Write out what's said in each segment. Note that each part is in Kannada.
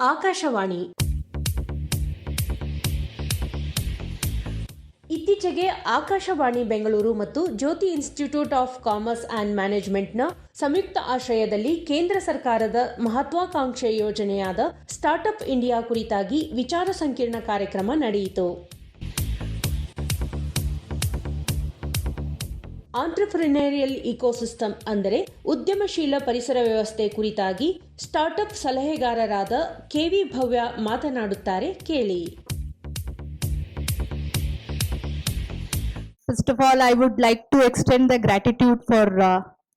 ಆಕಾಶವಾಣಿ. ಇತ್ತೀಚೆಗೆ ಆಕಾಶವಾಣಿ ಬೆಂಗಳೂರು ಮತ್ತು Jyothi institute of commerce and ಮ್ಯಾನೇಜ್ಮೆಂಟ್ನ ಸಂಯುಕ್ತ ಆಶ್ರಯದಲ್ಲಿ ಕೇಂದ್ರ ಸರ್ಕಾರದ ಮಹತ್ವಾಕಾಂಕ್ಷೆ ಯೋಜನೆಯಾದ ಸ್ಟಾರ್ಟ್ಅಪ್ ಇಂಡಿಯಾ ಕುರಿತಾಗಿ ವಿಚಾರ ಸಂಕಿರಣ ಕಾರ್ಯಕ್ರಮ ನಡೆಯಿತು. ಆಂಟ್ರಪ್ರಿನೇರಿಯಲ್ ಇಕೋಸಿಸ್ಟಮ್ ಅಂದರೆ ಉದ್ಯಮಶೀಲ ಪರಿಸರ ವ್ಯವಸ್ಥೆ ಕುರಿತಾಗಿ ಸ್ಟಾರ್ಟ್ಅಪ್ ಸಲಹೆಗಾರರಾದ ಕೆವಿ ಭವ್ಯ ಮಾತನಾಡುತ್ತಾರೆ, ಕೇಳಿ. First of all I would like to extend the gratitude for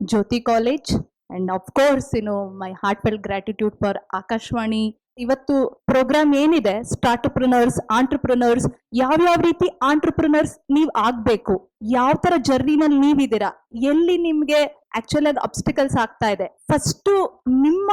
Jyothi college and of course my heartfelt gratitude for Akashvani ಇವತ್ತು ಪ್ರೋಗ್ರಾಮ್ ಏನಿದೆ? ಸ್ಟಾರ್ಟ್ಅಪ್ರನರ್ಸ್, ಆಂಟ್ರಪ್ರನರ್ಸ್, ಯಾವ್ಯಾವ ರೀತಿ ಆಂಟ್ರಪ್ರನರ್ಸ್ ನೀವ್ ಆಗ್ಬೇಕು? ಯಾವ ತರ ಜರ್ನಿನಲ್ಲಿ ನೀವಿದ್ದೀರಾ? ಎಲ್ಲಿ ನಿಮ್ಗೆ ಆಕ್ಚುಲಿ ಅದು ಅಬ್ಸ್ಟಿಕಲ್ಸ್ ಆಗ್ತಾ ಇದೆ? ಫಸ್ಟ್ ನಿಮ್ಮ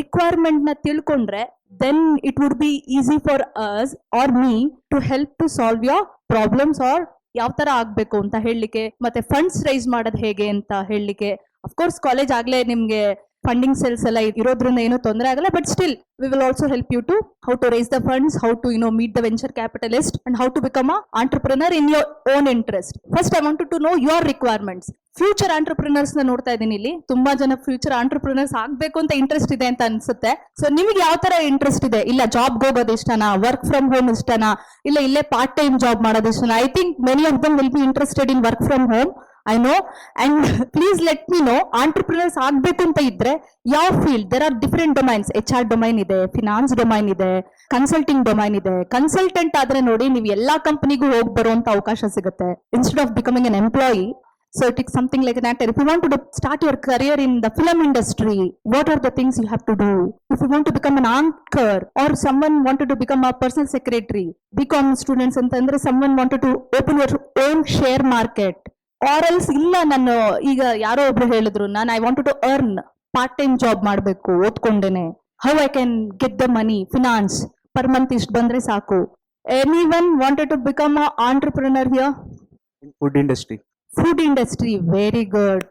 ರಿಕ್ವೈರ್ಮೆಂಟ್ನ ತಿಳ್ಕೊಂಡ್ರೆ then it would be easy for us or me to help to solve your problems or ಯಾವ ತರ ಆಗ್ಬೇಕು ಅಂತ ಹೇಳಲಿಕ್ಕೆ, ಮತ್ತೆ ಫಂಡ್ಸ್ ರೈಸ್ ಮಾಡೋದು ಹೇಗೆ ಅಂತ ಹೇಳಲಿಕ್ಕೆ. ಅಫ್ಕೋರ್ಸ್ ಕಾಲೇಜ್ ಆಗ್ಲೇ ನಿಮ್ಗೆ ಫಂಡಿಂಗ್ ಸೆಲ್ಸ್ ಎಲ್ಲ ಇರೋದ್ರಿಂದ ಏನೂ ತೊಂದರೆ ಆಗಲ್ಲ but still we will also help you to how to raise the funds how to you know meet the venture capitalist and how to become a in your own interest first I want to know your requirements future ಆಂಟರ್ಪ್ರಿನರ್ಸ್ನ ನೋಡ್ತಾ ಇದ್ದೀನಿ ಇಲ್ಲಿ. ತುಂಬಾ ಜನ ಫ್ಯೂಚರ್ ಆಂಟರ್ಪ್ರಿನರ್ಸ್ ಆಗ್ಬೇಕು ಅಂತ ಇಂಟ್ರೆಸ್ಟ್ ಇದೆ ಅಂತ ಅನ್ಸುತ್ತೆ. ಸೊ ನಿಮ್ಗೆ ಯಾವ ತರ ಇಂಟ್ರೆಸ್ಟ್ ಇದೆ? ಇಲ್ಲ ಜಾಬ್ ಹೋಗೋದು ಇಷ್ಟನಾ? ವರ್ಕ್ ಫ್ರಮ್ ಹೋಮ್ ಇಷ್ಟನಾ? ಇಲ್ಲ, ಇಲ್ಲೇ ಪಾರ್ಟ್ ಟೈಮ್ ಜಾಬ್ ಮಾಡೋದು ಇಷ್ಟನಾ? I think many of them will be interested in work from home I know and please let me know entrepreneurs ಆಗಬೇಕು ಅಂತ ಇದ್ರೆ ಯಾವ field there are different domains H R domain ಇದೆ ಫಿನಾನ್ಸ್ ಡೊಮೈನ್ ಇದೆ ಕನ್ಸಲ್ಟಿಂಗ್ ಡೊಮೈನ್ ಇದೆ. ಕನ್ಸಲ್ಟೆಂಟ್ ಆದ್ರೆ ನೋಡಿ ನೀವು ಎಲ್ಲಾ ಕಂಪನಿಗೂ ಹೋಗಿ ಬರುವಂತ ಅವಕಾಶ ಸಿಗುತ್ತೆ. Instead of becoming an employee so it is something like at if you want to start your career in the film industry what are the things you have to do if you want to become an anchor or someone want to become a personal secretary BCom students ಅಂತಂದ್ರೆ someone want to open your own share market Else ಇಲ್ಲ ನಾನು ಈಗ ಯಾರೋ ಒಬ್ರು ಹೇಳಿದ್ರು ನಾನು I want to earn part time job ಮಾಡಬೇಕು ಓದ್ಕೊಂಡೇನೆ. How I can get the money finance per month ಇಷ್ಟು ಬಂದ್ರೆ ಸಾಕು. Anyone wanted to become a entrepreneur here food food food industry very good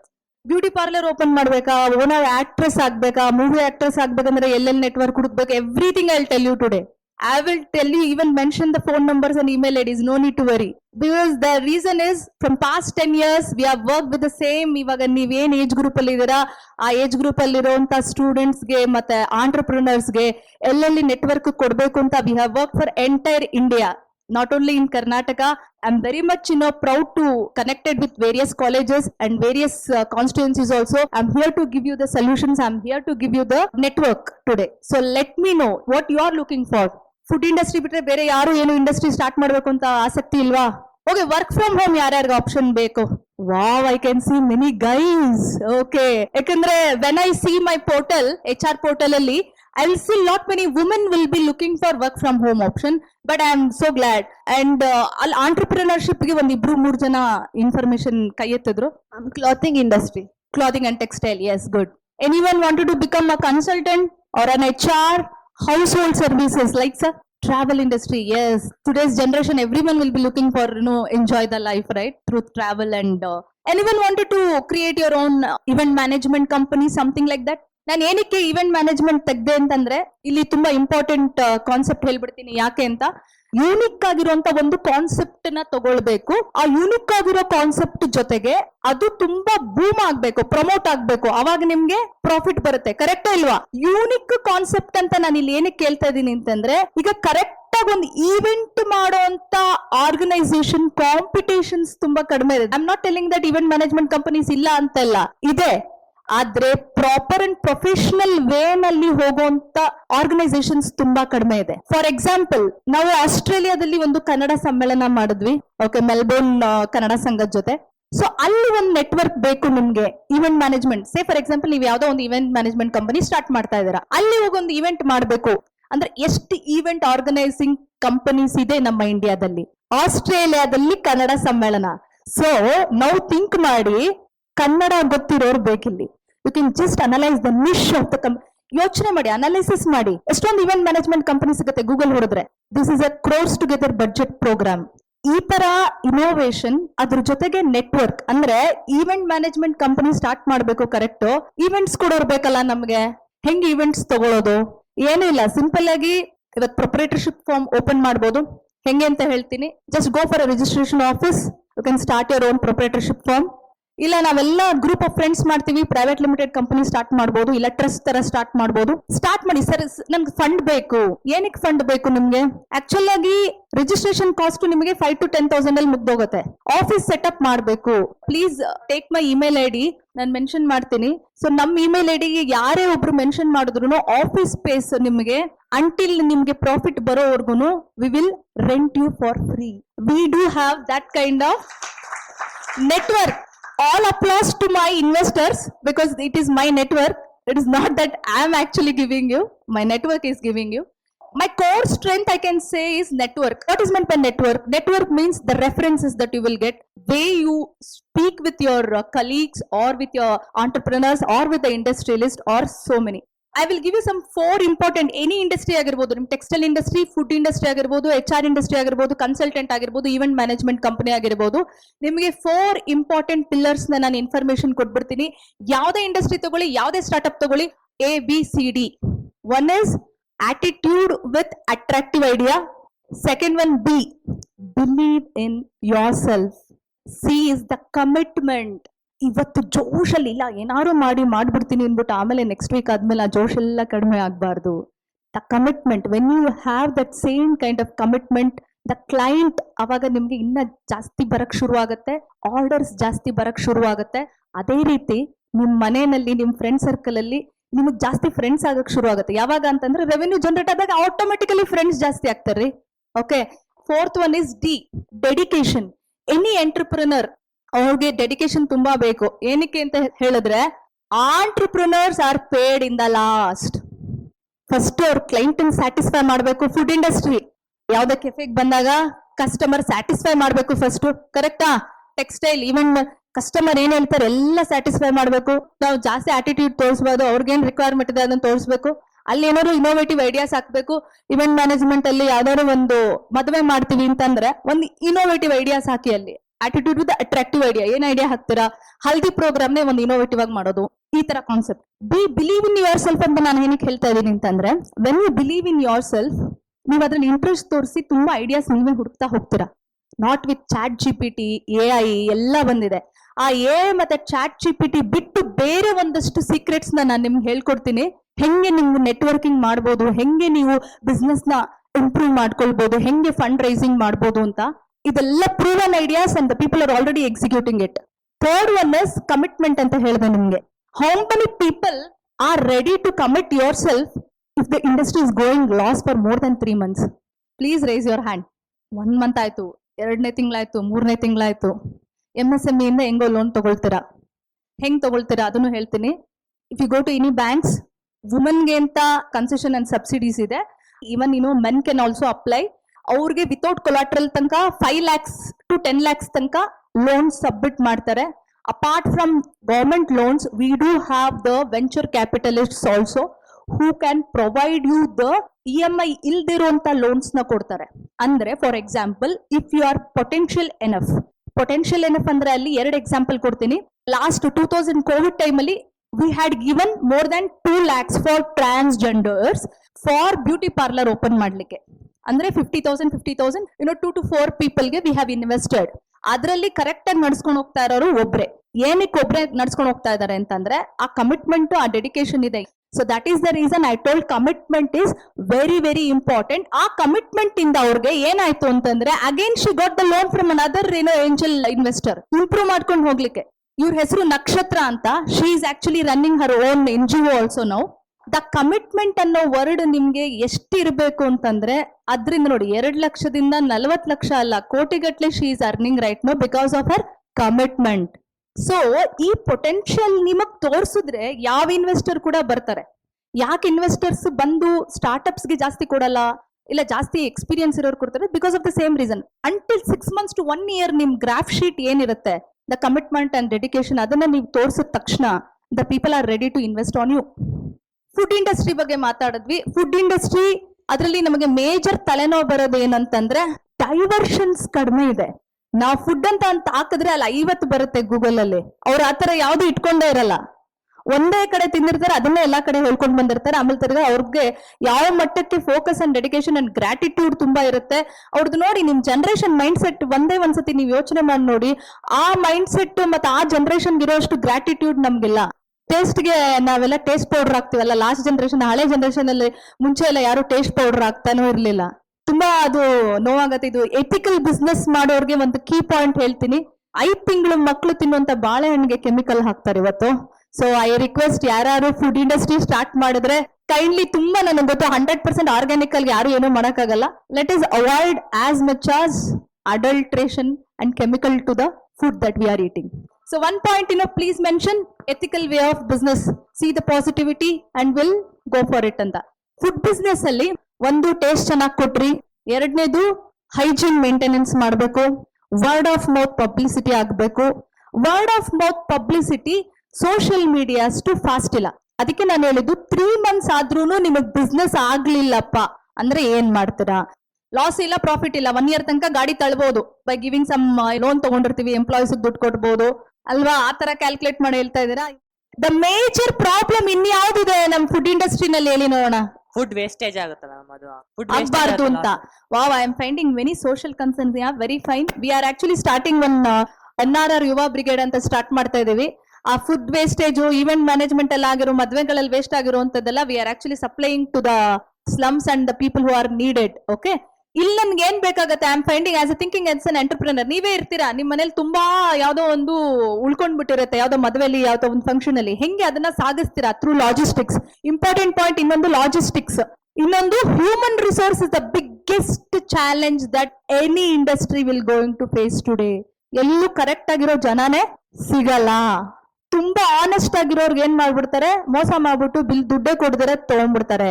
beauty parlour open ಮಾಡ್ಬೇಕಾ? ಓನರ್ ಆಕ್ಟ್ರೆಸ್ ಆಗ್ಬೇಕಾ? ಮೂವಿ ಆಕ್ಟ್ರೆಸ್ ಆಗ್ಬೇಕಂದ್ರೆ ಎಲ್ಲೆಲ್ಲಿ ನೆಟ್ವರ್ಕ್ ಹುಡುಕ್ಬೇಕು? Everything I tell you today I will tell you even mention the phone numbers and email IDs no need to worry because the reason is from past ten years we are work with the same ಇವಾಗ ನೀವೇನ್ ಏಜ್ ಗ್ರೂಪ್ ಅಲ್ಲಿ ಇದೀರಾ ಆ ಏಜ್ ಗ್ರೂಪ್ ಅಲ್ಲಿ ಇರುವಂತ ಸ್ಟೂಡೆಂಟ್ಸ್ ಗೆ ಮತ್ತೆ entrepreneurs ಗೆ ಎಲ್ಲೆಲ್ಲಿ ನೆಟ್ವರ್ಕ್ ಕೊಡ್ಬೇಕು ಅಂತ we have work for entire India not only in Karnataka. I'm very much, you know, proud to connected with various colleges and various uh, constituencies also. I'm here to give you the solutions. I'm here to give you the network today. So let me know what you are looking for. Food industry ಬಿಟ್ರೆ ಬೇರೆ ಯಾರು ಏನು ಇಂಡಸ್ಟ್ರಿ ಸ್ಟಾರ್ಟ್ ಮಾಡ್ಬೇಕು ಅಂತ ಆಸಕ್ತಿ ಇಲ್ವಾ? ಓಕೆ ವರ್ಕ್ ಫ್ರಮ್ ಹೋಮ್ ಯಾರ್ಯಾರಿಗೆ ಆಪ್ಷನ್ ಬೇಕು? Wow I can see many guys okay ಯಾಕಂದ್ರೆ when I see my portal H R portal ಅಲ್ಲಿ I will see lot many women will be looking for work from home option but I am so glad and ಅಲ್ಲಿ ಆಂಟರ್ಪ್ರಿನರ್ಶಿಪ್ಗೆ ಒಂದ್ ಇಬ್ರು ಮೂರ್ ಜನ ಇನ್ಫಾರ್ಮೇಶನ್ ಕೈ ಎತ್ತಿದ್ರು. Clothing industry clothing and textiles good anyone wanted to become a consultant or an H R household services like sir travel industry yes today's generation everyone will be looking for you know enjoy the life right through travel and uh, anyone wanted to create your own uh, event management company something like that ನಾನು ಏನಕ್ಕೆ ಇವೆಂಟ್ ಮ್ಯಾನೇಜ್ಮೆಂಟ್ ತೆಗ್ದೆ ಅಂತಂದ್ರೆ ಇಲ್ಲಿ ತುಂಬಾ ಇಂಪಾರ್ಟೆಂಟ್ ಕಾನ್ಸೆಪ್ಟ್ ಹೇಳ್ಬಿಡ್ತೀನಿ ಯಾಕೆ ಅಂತ ಯೂನಿಕ್ ಆಗಿರುವಂತ ಒಂದು ಕಾನ್ಸೆಪ್ಟ್ನ ತಗೊಳ್ಬೇಕು. ಆ ಯೂನಿಕ್ ಆಗಿರೋ ಕಾನ್ಸೆಪ್ಟ್ ಜೊತೆಗೆ ಅದು ತುಂಬಾ ಬೂಮ್ ಆಗ್ಬೇಕು ಪ್ರಮೋಟ್ ಆಗ್ಬೇಕು. ಅವಾಗ ನಿಮ್ಗೆ ಪ್ರಾಫಿಟ್ ಬರುತ್ತೆ. ಕರೆಕ್ಟ್ ಇಲ್ವಾ? ಯೂನಿಕ್ ಕಾನ್ಸೆಪ್ಟ್ ಅಂತ ನಾನು ಇಲ್ಲಿ ಏನಕ್ಕೆ ಕೇಳ್ತಾ ಇದ್ದೀನಿ ಅಂತಂದ್ರೆ, ಈಗ ಕರೆಕ್ಟ್ ಆಗಿ ಒಂದು ಈವೆಂಟ್ ಮಾಡುವಂತ ಆರ್ಗನೈಸೇಷನ್ ಕಾಂಪಿಟೇಷನ್ಸ್ ತುಂಬಾ ಕಡಿಮೆ ಇದೆ I not telling that event management companies ಇಲ್ಲ ಅಂತಲ್ಲ. ಇದೆ. ಆದ್ರೆ ಪ್ರಾಪರ್ ಅಂಡ್ ಪ್ರೊಫೆಷನಲ್ ವೇ ನಲ್ಲಿ ಹೋಗುವಂತ ಆರ್ಗನೈಸೇಷನ್ಸ್ ತುಂಬಾ ಕಡಿಮೆ ಇದೆ. ಫಾರ್ ಎಕ್ಸಾಂಪಲ್ ನಾವು ಆಸ್ಟ್ರೇಲಿಯಾದಲ್ಲಿ ಒಂದು ಕನ್ನಡ ಸಮ್ಮೇಳನ ಮಾಡಿದ್ವಿ. ಓಕೆ ಮೆಲ್ಬೋರ್ನ್ ಕನ್ನಡ ಸಂಘದ ಜೊತೆ. ಸೊ ಅಲ್ಲಿ ಒಂದು ನೆಟ್ವರ್ಕ್ ಬೇಕು ನಿಮ್ಗೆ event management say for example ನೀವು ಯಾವ್ದೋ ಒಂದು ಇವೆಂಟ್ ಮ್ಯಾನೇಜ್ಮೆಂಟ್ ಕಂಪನಿ ಸ್ಟಾರ್ಟ್ ಮಾಡ್ತಾ ಇದ್ದೀರಾ. ಅಲ್ಲಿ ಹೋಗಿ ಒಂದು ಇವೆಂಟ್ ಮಾಡಬೇಕು. ಅಂದ್ರೆ ಎಷ್ಟು ಇವೆಂಟ್ ಆರ್ಗನೈಸಿಂಗ್ ಕಂಪನೀಸ್ ಇದೆ ನಮ್ಮ ಇಂಡಿಯಾದಲ್ಲಿ ಆಸ್ಟ್ರೇಲಿಯಾದಲ್ಲಿ ಕನ್ನಡ ಸಮ್ಮೇಳನ. ಸೊ ನಾವು ಥಿಂಕ್ ಮಾಡಿ, ಕನ್ನಡ ಗೊತ್ತಿರೋರು ಬೇಕಿಲ್ಲಿ. You can just analyse the niche of the ಯೋಚನೆ ಮಾಡಿ ಅನಾಲಿಸಿಸ್ ಮಾಡಿ. ಎಷ್ಟೊಂದು ಇವೆಂಟ್ ಮ್ಯಾನೇಜ್ಮೆಂಟ್ ಕಂಪನಿ ಸಿಗುತ್ತೆ ಗೂಗಲ್ ಹೊಡೆದ್ರೆ. This is a cross together budget programme ಈ ತರ ಇನೋವೇಷನ್ ಅದ್ರ ಜೊತೆಗೆ ನೆಟ್ವರ್ಕ್ ಅಂದ್ರೆ ಈವೆಂಟ್ ಮ್ಯಾನೇಜ್ಮೆಂಟ್ ಕಂಪನಿ ಸ್ಟಾರ್ಟ್ ಮಾಡಬೇಕು ಕರೆಕ್ಟ್ ಈವೆಂಟ್ಸ್ ಕೊಡೋರ್ ಬೇಕಲ್ಲ ನಮ್ಗೆ. ಹೆಂಗ್ ಈವೆಂಟ್ಸ್ ತಗೊಳ್ಳೋದು ಏನೂ ಇಲ್ಲ. ಸಿಂಪಲ್ ಆಗಿ ಇವತ್ತು ಪ್ರೊಪರೇಟರ್ಶಿಪ್ ಫಾರ್ಮ್ ಓಪನ್ ಮಾಡಬಹುದು ಹೆಂಗೆ ಅಂತ ಹೇಳ್ತೀನಿ. Just go for registration office you can start your own proprietorship firm ಇಲ್ಲ, ನಾವೆಲ್ಲ ಗ್ರೂಪ್ ಆಫ್ ಫ್ರೆಂಡ್ಸ್ ಮಾಡ್ತೀವಿ ಪ್ರೈವೇಟ್ ಲಿಮಿಟೆಡ್ ಕಂಪನಿ ಸ್ಟಾರ್ಟ್ ಮಾಡಬಹುದು ಇಲ್ಲ ಟ್ರಸ್ಟ್ ತರ ಸ್ಟಾರ್ಟ್ ಮಾಡಬಹುದು ಸ್ಟಾರ್ಟ್ ಮಾಡಿ, ಸರ್ ನಮ್ಗೆ ಫಂಡ್ ಬೇಕು. ಏನಕ್ಕೆ ಫಂಡ್ ಬೇಕು ನಿಮ್ಗೆ? ಆಕ್ಚುಲ್ ಆಗಿ ರಿಜಿಸ್ಟ್ರೇಷನ್ ಕಾಸ್ಟ್ ನಿಮಗೆ ಫೈವ್ ಟು ಟೆನ್ ತೌಸಂಡ್ ಅಲ್ಲಿ ಮುಗ್ದೋಗುತ್ತೆ. ಆಫೀಸ್ ಸೆಟಪ್ ಮಾಡಬೇಕು. Please take my email I D ನಾನು ಮೆನ್ಷನ್ ಮಾಡ್ತೀನಿ. ಸೊ ನಮ್ಮ ಇಮೇಲ್ ಐ ಡಿಗೆ ಯಾರೇ ಒಬ್ರು ಮೆನ್ಷನ್ ಮಾಡಿದ್ರು ಆಫೀಸ್ ಸ್ಪೇಸ್ ನಿಮಗೆ ಅಂಟಿಲ್ ನಿಮ್ಗೆ ಪ್ರಾಫಿಟ್ ಬರೋವರೆಗೂ we will rent you for free we do have that kind of network. All applause to my investors because it is my network. It is not that i am actually giving you. My network is giving you. My core strength i can say is network. What is meant by network? Network means the references that you will get. Way you speak with your uh, colleagues or with your entrepreneurs or with the industrialist or so many I will give you some four important any industry ಆಗಿರ್ಬೋದು ನಿಮ್ಮ ಟೆಕ್ಸ್ಟೈಲ್ ಇಂಡಸ್ಟ್ರಿ ಫುಡ್ ಇಂಡಸ್ಟ್ರಿ ಆಗಿರ್ಬೋದು ಎಚ್ ಆರ್ ಇಂಡಸ್ಟ್ರಿ ಆಗಿರ್ಬೋದು ಕನ್ಸಲ್ಟೆಂಟ್ ಆಗಿರ್ಬೋದು ಈವೆಂಟ್ ಮ್ಯಾನೇಜ್ಮೆಂಟ್ ಕಂಪನಿ ಆಗಿರ್ಬೋದು, ನಿಮಗೆ ಫೋರ್ ಇಂಪಾರ್ಟೆಂಟ್ ಪಿಲ್ಲರ್ಸ್ನ ನಾನು ಇನ್ಫಾರ್ಮೇಶನ್ ಕೊಟ್ಬಿಡ್ತೀನಿ. ಯಾವುದೇ ಇಂಡಸ್ಟ್ರಿ ತಗೊಳ್ಳಿ, ಯಾವುದೇ ಸ್ಟಾರ್ಟ್ಅಪ್ ತಗೊಳ್ಳಿ A B C D one is attitude with attractive idea second one B believe in yourself C is the commitment ಇವತ್ತು ಜೋಶಲ್ಲಿ ಇಲ್ಲ ಏನಾದ್ರು ಮಾಡಿ ಮಾಡ್ಬಿಡ್ತೀನಿ ಅಂದ್ಬಿಟ್ಟು ಆಮೇಲೆ ನೆಕ್ಸ್ಟ್ ವೀಕ್ ಆದ್ಮೇಲೆ ಆ ಜೋಶ್ ಎಲ್ಲ ಕಡಿಮೆ ಆಗಬಾರ್ದು. The commitment when you have that same kind of commitment the client ಅವಾಗ ನಿಮ್ಗೆ ಇನ್ನ ಜಾಸ್ತಿ ಬರಕ್ ಶುರು ಆಗುತ್ತೆ ಆರ್ಡರ್ಸ್ ಜಾಸ್ತಿ ಬರಕ್ ಶುರು ಆಗುತ್ತೆ ಅದೇ ರೀತಿ ನಿಮ್ ಮನೆಯಲ್ಲಿ, ನಿಮ್ ಫ್ರೆಂಡ್ ಸರ್ಕಲ್ ಅಲ್ಲಿ ನಿಮಗೆ ಜಾಸ್ತಿ ಫ್ರೆಂಡ್ಸ್ ಆಗಕ್ ಶುರು ಆಗುತ್ತೆ ಯಾವಾಗ ಅಂತಂದ್ರೆ ರೆವೆನ್ಯೂ ಜನರೇಟ್ ಆದಾಗ ಆಟೋಮೆಟಿಕಲಿ ಫ್ರೆಂಡ್ಸ್ ಜಾಸ್ತಿ ಆಗ್ತಾರ್ರಿ. Okay fourth one is the dedication any entrepreneur ಅವ್ರಿಗೆ ಡೆಡಿಕೇಶನ್ ತುಂಬಾ ಬೇಕು. ಏನಕ್ಕೆ ಅಂತ ಹೇಳಿದ್ರೆ entrepreneurs are paid in the last first ಅವ್ರ ಕ್ಲೈಂಟ್ ಸ್ಯಾಟಿಸ್ಫೈ ಮಾಡಬೇಕು ಫುಡ್ ಇಂಡಸ್ಟ್ರಿ ಯಾವ್ದೇ ಕೆಫೆಗೆ ಬಂದಾಗ ಕಸ್ಟಮರ್ ಸ್ಯಾಟಿಸ್ಫೈ ಮಾಡಬೇಕು ಫಸ್ಟ್ ಕರೆಕ್ಟಾ ಟೆಕ್ಸ್ಟೈಲ್ ಈವನ್ ಕಸ್ಟಮರ್ ಏನ್ ಹೇಳ್ತಾರೆ, ಎಲ್ಲ ಸ್ಯಾಟಿಸ್ಫೈ ಮಾಡಬೇಕು. ನಾವು ಜಾಸ್ತಿ ಆಟಿಟ್ಯೂಡ್ ತೋರಿಸಬಹುದು ಅವ್ರಿಗೇನ್ ರಿಕ್ವೈರ್ಮೆಂಟ್ ಇದೆ ಅದನ್ನ ತೋರಿಸಬೇಕು. ಅಲ್ಲಿ ಏನಾದ್ರು ಇನೋವೇಟಿವ್ ಐಡಿಯಾಸ್ ಹಾಕ್ಬೇಕು. ಇವೆಂಟ್ ಮ್ಯಾನೇಜ್ಮೆಂಟ್ ಅಲ್ಲಿ ಯಾವ್ದಾದ್ರು ಒಂದು ಮದುವೆ ಮಾಡ್ತೀವಿ ಅಂತಂದ್ರೆ, ಒಂದು ಇನೋವೇಟಿವ್ ಐಡಿಯಾಸ್ ಹಾಕಿ ಅಲ್ಲಿ. ಆಟಿಟ್ಯೂಡ್ ವಿತ್ ಅಟ್ರಾಕ್ಟಿವ್ ಐಡಿಯಾ ಏನ್ ಐಡಿಯಾ ಹಾಕ್ತೀರಾ? ಹಲ್ದಿ ಪ್ರೋಗ್ರಾಮ್ ನೇ ಒಂದು ಇನೋವೇಟಿವ್ ಆಗಿ ಮಾಡೋದು. ಈ ತರ concept B believe in yourself ಅಂತ ನಾನು ಏನಕ್ಕೆ ಹೇಳ್ತಾ ಇದ್ದೀನಿ ಅಂತಂದ್ರೆ when you believe in yourself ನೀವು ಅದ್ರಲ್ಲಿ ಇಂಟ್ರೆಸ್ಟ್ ತೋರಿಸಿ ತುಂಬಾ ಐಡಿಯಾಸ್ ನೀವೇ ಹುಡುಕ್ತಾ ಹೋಗ್ತೀರಾ. Not with Chat G P T A I ಎಲ್ಲ ಬಂದಿದೆ. ಆ ಎ ಮತ್ತೆ ಚಾಟ್ ಜಿ ಪಿ ಟಿ ಬಿಟ್ಟು ಬೇರೆ ಒಂದಷ್ಟು ಸೀಕ್ರೆಟ್ಸ್ ನಾನು ನಿಮ್ಗೆ ಹೇಳ್ಕೊಡ್ತೀನಿ. ಹೆಂಗೆ ನಿಮ್ಗೆ ನೆಟ್ವರ್ಕಿಂಗ್ ಮಾಡ್ಬೋದು, ಹೆಂಗೆ ನೀವು ಬಿಸ್ನೆಸ್ನ ಇಂಪ್ರೂವ್ ಮಾಡ್ಕೊಳ್ಬಹುದು ಹೆಂಗೆ ಫಂಡ್ ರೈಸಿಂಗ್ ಮಾಡ್ಬೋದು ಅಂತ. ಇದೆಲ್ಲ proven ideas and the people are already executing it third one is commitment ಅಂತ ಹೇಳಿದೆ ನಿಮ್ಗೆ. How many people are ready to commit yourself if the industry is going loss for more than three months please raise your hand one month ಆಯ್ತು, ಎರಡನೇ ತಿಂಗಳಾಯ್ತು, ಮೂರನೇ ತಿಂಗಳಾಯ್ತು. ಎಂ ಎಸ್ ಎಂ ಇಂದ ಹೆಂಗೋ ಲೋನ್ ತಗೊಳ್ತೀರಾ? ಹೆಂಗ್ ತಗೊಳ್ತೀರಾ? ಅದನ್ನು ಹೇಳ್ತೀನಿ. If you go to any banks ವುಮನ್ಗೆ ಅಂತ ಕನ್ಸೆಷನ್ ಅಂಡ್ ಸಬ್ಸಿಡೀಸ್ ಇದೆ. ಈವನ್ ಇನ್ನು ಮೆನ್ ಕ್ಯಾನ್ ಆಲ್ಸೋ ಅಪ್ಲೈ ಅವ್ರಿಗೆ ವಿತೌಟ್ ಕೊಲಾಟ್ರಲ್ ತನಕ five lakhs to ten lakhs ತನಕ ಲೋನ್ ಸಬ್ಮಿಟ್ ಮಾಡ್ತಾರೆ. Apart from government loans we do have the venture capitalist also who can provide you the E M I ಇಲ್ದಿರುವಂತ ಲೋನ್ಸ್ನ ಕೊಡ್ತಾರೆ. ಅಂದ್ರೆ for example if you are potential enough potential enough ಅಂದ್ರೆ ಅಲ್ಲಿ ಎರಡು ಎಕ್ಸಾಂಪಲ್ ಕೊಡ್ತೀನಿ. Last two thousand Covid time ಅಲ್ಲಿ we had given more than two lakhs for transgenders for beauty parlour open ಮಾಡ್ಲಿಕ್ಕೆ. ಅಂದ್ರೆ fifty thousand fifty thousand you know two to four ಪೀಪಲ್ಗೆ we have invested ಅದರಲ್ಲಿ ಕರೆಕ್ಟ್ ಆಗಿ ನಡ್ಸ್ಕೊಂಡು ಹೋಗ್ತಾ ಇರೋರು ಒಬ್ರೆ. ಏನಕ್ಕೆ ಒಬ್ರೆ ನಡ್ಸ್ಕೊಂಡು ಹೋಗ್ತಾ ಇದಾರೆ ಅಂತಂದ್ರೆ ಆ ಕಮಿಟ್ಮೆಂಟ್ ಆ ಡೆಡಿಕೇಶನ್ ಇದೆ. So that is the reason I told commitment is very very important ಆ ಕಮಿಟ್ಮೆಂಟ್ ಇಂದ ಅವ್ರಿಗೆ ಏನಾಯ್ತು ಅಂತಂದ್ರೆ again she got the loan from other ಏನೋ ಏಂಜಲ್ ಇನ್ವೆಸ್ಟರ್ ಇಂಪ್ರೂವ್ ಮಾಡ್ಕೊಂಡು ಹೋಗ್ಲಿಕ್ಕೆ. ಇವ್ರ ಹೆಸರು ನಕ್ಷತ್ರ ಅಂತ. She is actually running her own N G also ನಾವು ದ ಕಮಿಟ್ಮೆಂಟ್ ಅನ್ನೋ ವರ್ಡ್ ನಿಮ್ಗೆ ಎಷ್ಟಿರಬೇಕು ಅಂತಂದ್ರೆ, ಅದ್ರಿಂದ ನೋಡಿ ಎರಡ್ ಲಕ್ಷದಿಂದ ನಲವತ್ ಲಕ್ಷ ಅಲ್ಲ ಕೋಟಿಗಟ್ಟಲೆ she is earning right no because of her commitment so ಈ ಪೊಟೆನ್ಷಿಯಲ್ ನಿಮಗ್ ತೋರಿಸಿದ್ರೆ ಯಾವ ಇನ್ವೆಸ್ಟರ್ ಕೂಡ ಬರ್ತಾರೆ. ಯಾಕೆ ಇನ್ವೆಸ್ಟರ್ಸ್ ಬಂದು ಸ್ಟಾರ್ಟ್ಅಪ್ಸ್ಗೆ ಜಾಸ್ತಿ ಕೊಡಲ್ಲ, ಇಲ್ಲ ಜಾಸ್ತಿ ಎಕ್ಸ್ಪೀರಿಯನ್ಸ್ ಇರೋರು ಕೊಡ್ತಾರೆ? Because of the same reason until six months to one year ನಿಮ್ ಗ್ರಾಫ್ ಶೀಟ್ ಏನಿರುತ್ತೆ ದ ಕಮಿಟ್ಮೆಂಟ್ ಅಂಡ್ ಡೆಡಿಕೇಶನ್ ಅದನ್ನ ನೀವು ತೋರಿಸಿದ ತಕ್ಷಣ the people are ready to invest on you food industry ಬಗ್ಗೆ ಮಾತಾಡಿದ್ವಿ. ಫುಡ್ ಇಂಡಸ್ಟ್ರಿ ಅದರಲ್ಲಿ ನಮಗೆ ಮೇಜರ್ ತಲೆನೋವು ಬರೋದು ಏನಂತಂದ್ರೆ ಡೈವರ್ಷನ್ಸ್ ಕಡಿಮೆ ಇದೆ. ನಾವು ಫುಡ್ ಅಂತ ಅಂತ ಹಾಕಿದ್ರೆ ಅಲ್ಲಿ ಐವತ್ತು ಬರುತ್ತೆ ಗೂಗಲ್ ಅಲ್ಲಿ. ಅವ್ರು ಆತರ ಯಾವ್ದು ಇಟ್ಕೊಂಡೇ ಇರಲ್ಲ. ಒಂದೇ ಕಡೆ ತಿಂದಿರ್ತಾರೆ, ಅದನ್ನೇ ಎಲ್ಲಾ ಕಡೆ ಹೇಳ್ಕೊಂಡು ಬಂದಿರ್ತಾರೆ. ಆಮೇಲೆ ತಿರ್ಗ ಅವ್ರಿಗೆ ಯಾವ ಮಟ್ಟಕ್ಕೆ focus and dedication and gratitude ತುಂಬಾ ಇರುತ್ತೆ. ಅವ್ರದ್ದು ನೋಡಿ ನಿಮ್ ಜನರೇಷನ್ ಮೈಂಡ್ ಸೆಟ್ ಒಂದೇ ಒಂದ್ಸತಿ ನೀವು ಯೋಚನೆ ಮಾಡಿ ನೋಡಿ. ಆ ಮೈಂಡ್ ಸೆಟ್ ಮತ್ತೆ ಆ ಜನರೇಷನ್ ಇರೋಷ್ಟು ಗ್ರಾಟಿಟ್ಯೂಡ್ ನಮ್ಗಿಲ್ಲ. ಟೇಸ್ಟ್ಗೆ ನಾವೆಲ್ಲ ಟೇಸ್ಟ್ ಪೌಡರ್ ಹಾಕ್ತಿವಲ್ಲ ಲಾಸ್ಟ್ ಜನರೇಷನ್ ಹಳೆ ಜನರೇಷನ್ ಅಲ್ಲಿ ಮುಂಚೆ ಎಲ್ಲ ಯಾರು ಟೇಸ್ಟ್ ಪೌಡರ್ ಹಾಕ್ತಾನೂ ಇರ್ಲಿಲ್ಲ. ತುಂಬಾ ಅದು ನೋವಾಗತ್ತೆ, ಇದು ಎಥಿಕಲ್ ಬಿಸ್ನೆಸ್ ಮಾಡೋರ್ಗೆ ಒಂದು ಕೀ ಪಾಯಿಂಟ್ ಹೇಳ್ತೀನಿ. ಐದ್ ತಿಂಗಳು ಮಕ್ಕಳು ತಿನ್ನುವಂತ ಬಾಳೆಹಣ್ಣಿಗೆ ಕೆಮಿಕಲ್ ಹಾಕ್ತಾರೆ ಇವತ್ತು. ಸೊ ಐ ರಿಕ್ವೆಸ್ಟ್ ಯಾರು ಫುಡ್ ಇಂಡಸ್ಟ್ರಿ ಸ್ಟಾರ್ಟ್ ಮಾಡಿದ್ರೆ ಕೈಂಡ್ಲಿ ತುಂಬಾ ನನಗೆ ಗೊತ್ತು ಹಂಡ್ರೆಡ್ ಪರ್ಸೆಂಟ್ ಆರ್ಗ್ಯಾನಿಕ್ ಅಲ್ಲಿ ಯಾರು ಏನೂ ಮಾಡೋಕ್ಕಾಗಲ್ಲ. Let is avoid as much as adulteration and chemical to the food that we are eating. So one point, you know, please mention ethical way of business. See the positivity and will go for it ಅಂತ. ಫುಡ್ ಬಿಸ್ನೆಸ್ ಅಲ್ಲಿ ಒಂದು ಟೇಸ್ಟ್ ಚೆನ್ನಾಗಿ ಕೊಟ್ರಿ ಎರಡನೇದು ಹೈಜೀನ್ ಮೇಂಟೆನೆನ್ಸ್ ಮಾಡಬೇಕು ವರ್ಡ್ ಆಫ್ ಮೌತ್ ಪಬ್ಲಿಸಿಟಿ ಆಗಬೇಕು. Word of mouth publicity social media ಅಷ್ಟು ಫಾಸ್ಟ್ ಇಲ್ಲ. ಅದಕ್ಕೆ ನಾನು ಹೇಳಿದ್ದು ತ್ರೀ ಮಂತ್ಸ್ ಆದ್ರೂನು ನಿಮಗ್ ಬಿಸ್ನೆಸ್ ಆಗ್ಲಿಲ್ಲಪ್ಪ. ಅಂದ್ರೆ ಏನ್ ಮಾಡ್ತೀರಾ? ಲಾಸ್ ಇಲ್ಲ ಪ್ರಾಫಿಟ್ ಇಲ್ಲ. ಒನ್ ಇಯರ್ ತನಕ ಗಾಡಿ ತಳ್ಬಹುದು ಬೈ ಗಿವಿಂಗ್ ಸಮ್ ಲೋನ್ ತಗೊಂಡಿರ್ತೀವಿ ಎಂಪ್ಲಾಯೀಸ್ ದುಡ್ಡು ಕೊಡ್ಬೋದು. ಅಲ್ವಾ? ಆ ತರ ಕ್ಯಾಲ್ಕುಲೇಟ್ ಮಾಡಿ ಹೇಳ್ತಾ ಇದ್ದೀರಾ? ದ ಮೇಜರ್ ಪ್ರಾಬ್ಲಮ್ ಇನ್ಯಾವ್ದಿದೆ ನಮ್ ಫುಡ್ ಇಂಡಸ್ಟ್ರಿನಲ್ಲಿ ಹೇಳಿ ನೋಡೋಣ. ಫುಡ್ ವೇಸ್ಟೇಜ್ ಆಗುತ್ತಲ್ಲ ಮ್ಯಾಮ್ ಅದು. ಫುಡ್ ಆಗ್ಬಾರ್ದು ಅಂತ. Wow I am finding many social concerns yeah very fine we are actually starting one N R R Yuva Brigade ಅಂತ ಸ್ಟಾರ್ಟ್ ಮಾಡ್ತಾ ಇದೀವಿ. ಆ ಫುಡ್ ವೇಸ್ಟೇಜ್ ಈವೆಂಟ್ ಮ್ಯಾನೇಜ್ಮೆಂಟ್ ಅಲ್ಲಿ ಆಗಿರೋ ಮದ್ವೆಗಳಲ್ಲಿ waste ಆಗಿರುವಂತದ್ದೆಲ್ಲ we are actually supplying to the slums and the people who are needed okay ಇಲ್ಲಿ ನನ್ಗೆ ಏನ್ ಬೇಕಾಗತ್ತೆ? I am finding as a thinking as an entrepreneur ನೀವೇ ಇರ್ತೀರಾ? ನಿಮ್ಮ ಮನೇಲಿ ತುಂಬಾ ಯಾವ್ದೋ ಒಂದು ಉಳ್ಕೊಂಡ್ಬಿಟ್ಟಿರುತ್ತೆ, ಯಾವ್ದೋ ಮದುವೆಲಿ, ಯಾವ್ದೋ ಒಂದು ಫಂಕ್ಷನ್ ಅಲ್ಲಿ ಹೆಂಗೆ ಅದನ್ನ ಸಾಗಿಸ್ತೀರಾ? ಥ್ರೂ ಲಾಜಿಸ್ಟಿಕ್ಸ್ ಇಂಪಾರ್ಟೆಂಟ್ ಪಾಯಿಂಟ್ ಇನ್ನೊಂದು ಲಾಜಿಸ್ಟಿಕ್ಸ್ ಇನ್ನೊಂದು human resource is the biggest challenge that any industry will going to face today ಎಲ್ಲೂ ಕರೆಕ್ಟ್ ಆಗಿರೋ ಜನನೇ ಸಿಗಲ್ಲ. ತುಂಬಾ ಆನೆಸ್ಟ್ ಆಗಿರೋರ್ಗೆ ಏನ್ ಮಾಡ್ಬಿಡ್ತಾರೆ? ಮೋಸ ಮಾಡ್ಬಿಟ್ಟು ಬಿಲ್ ದುಡ್ಡೇ ಕೊಡ್ದಿರ ತಗೊಂಡ್ಬಿಡ್ತಾರೆ.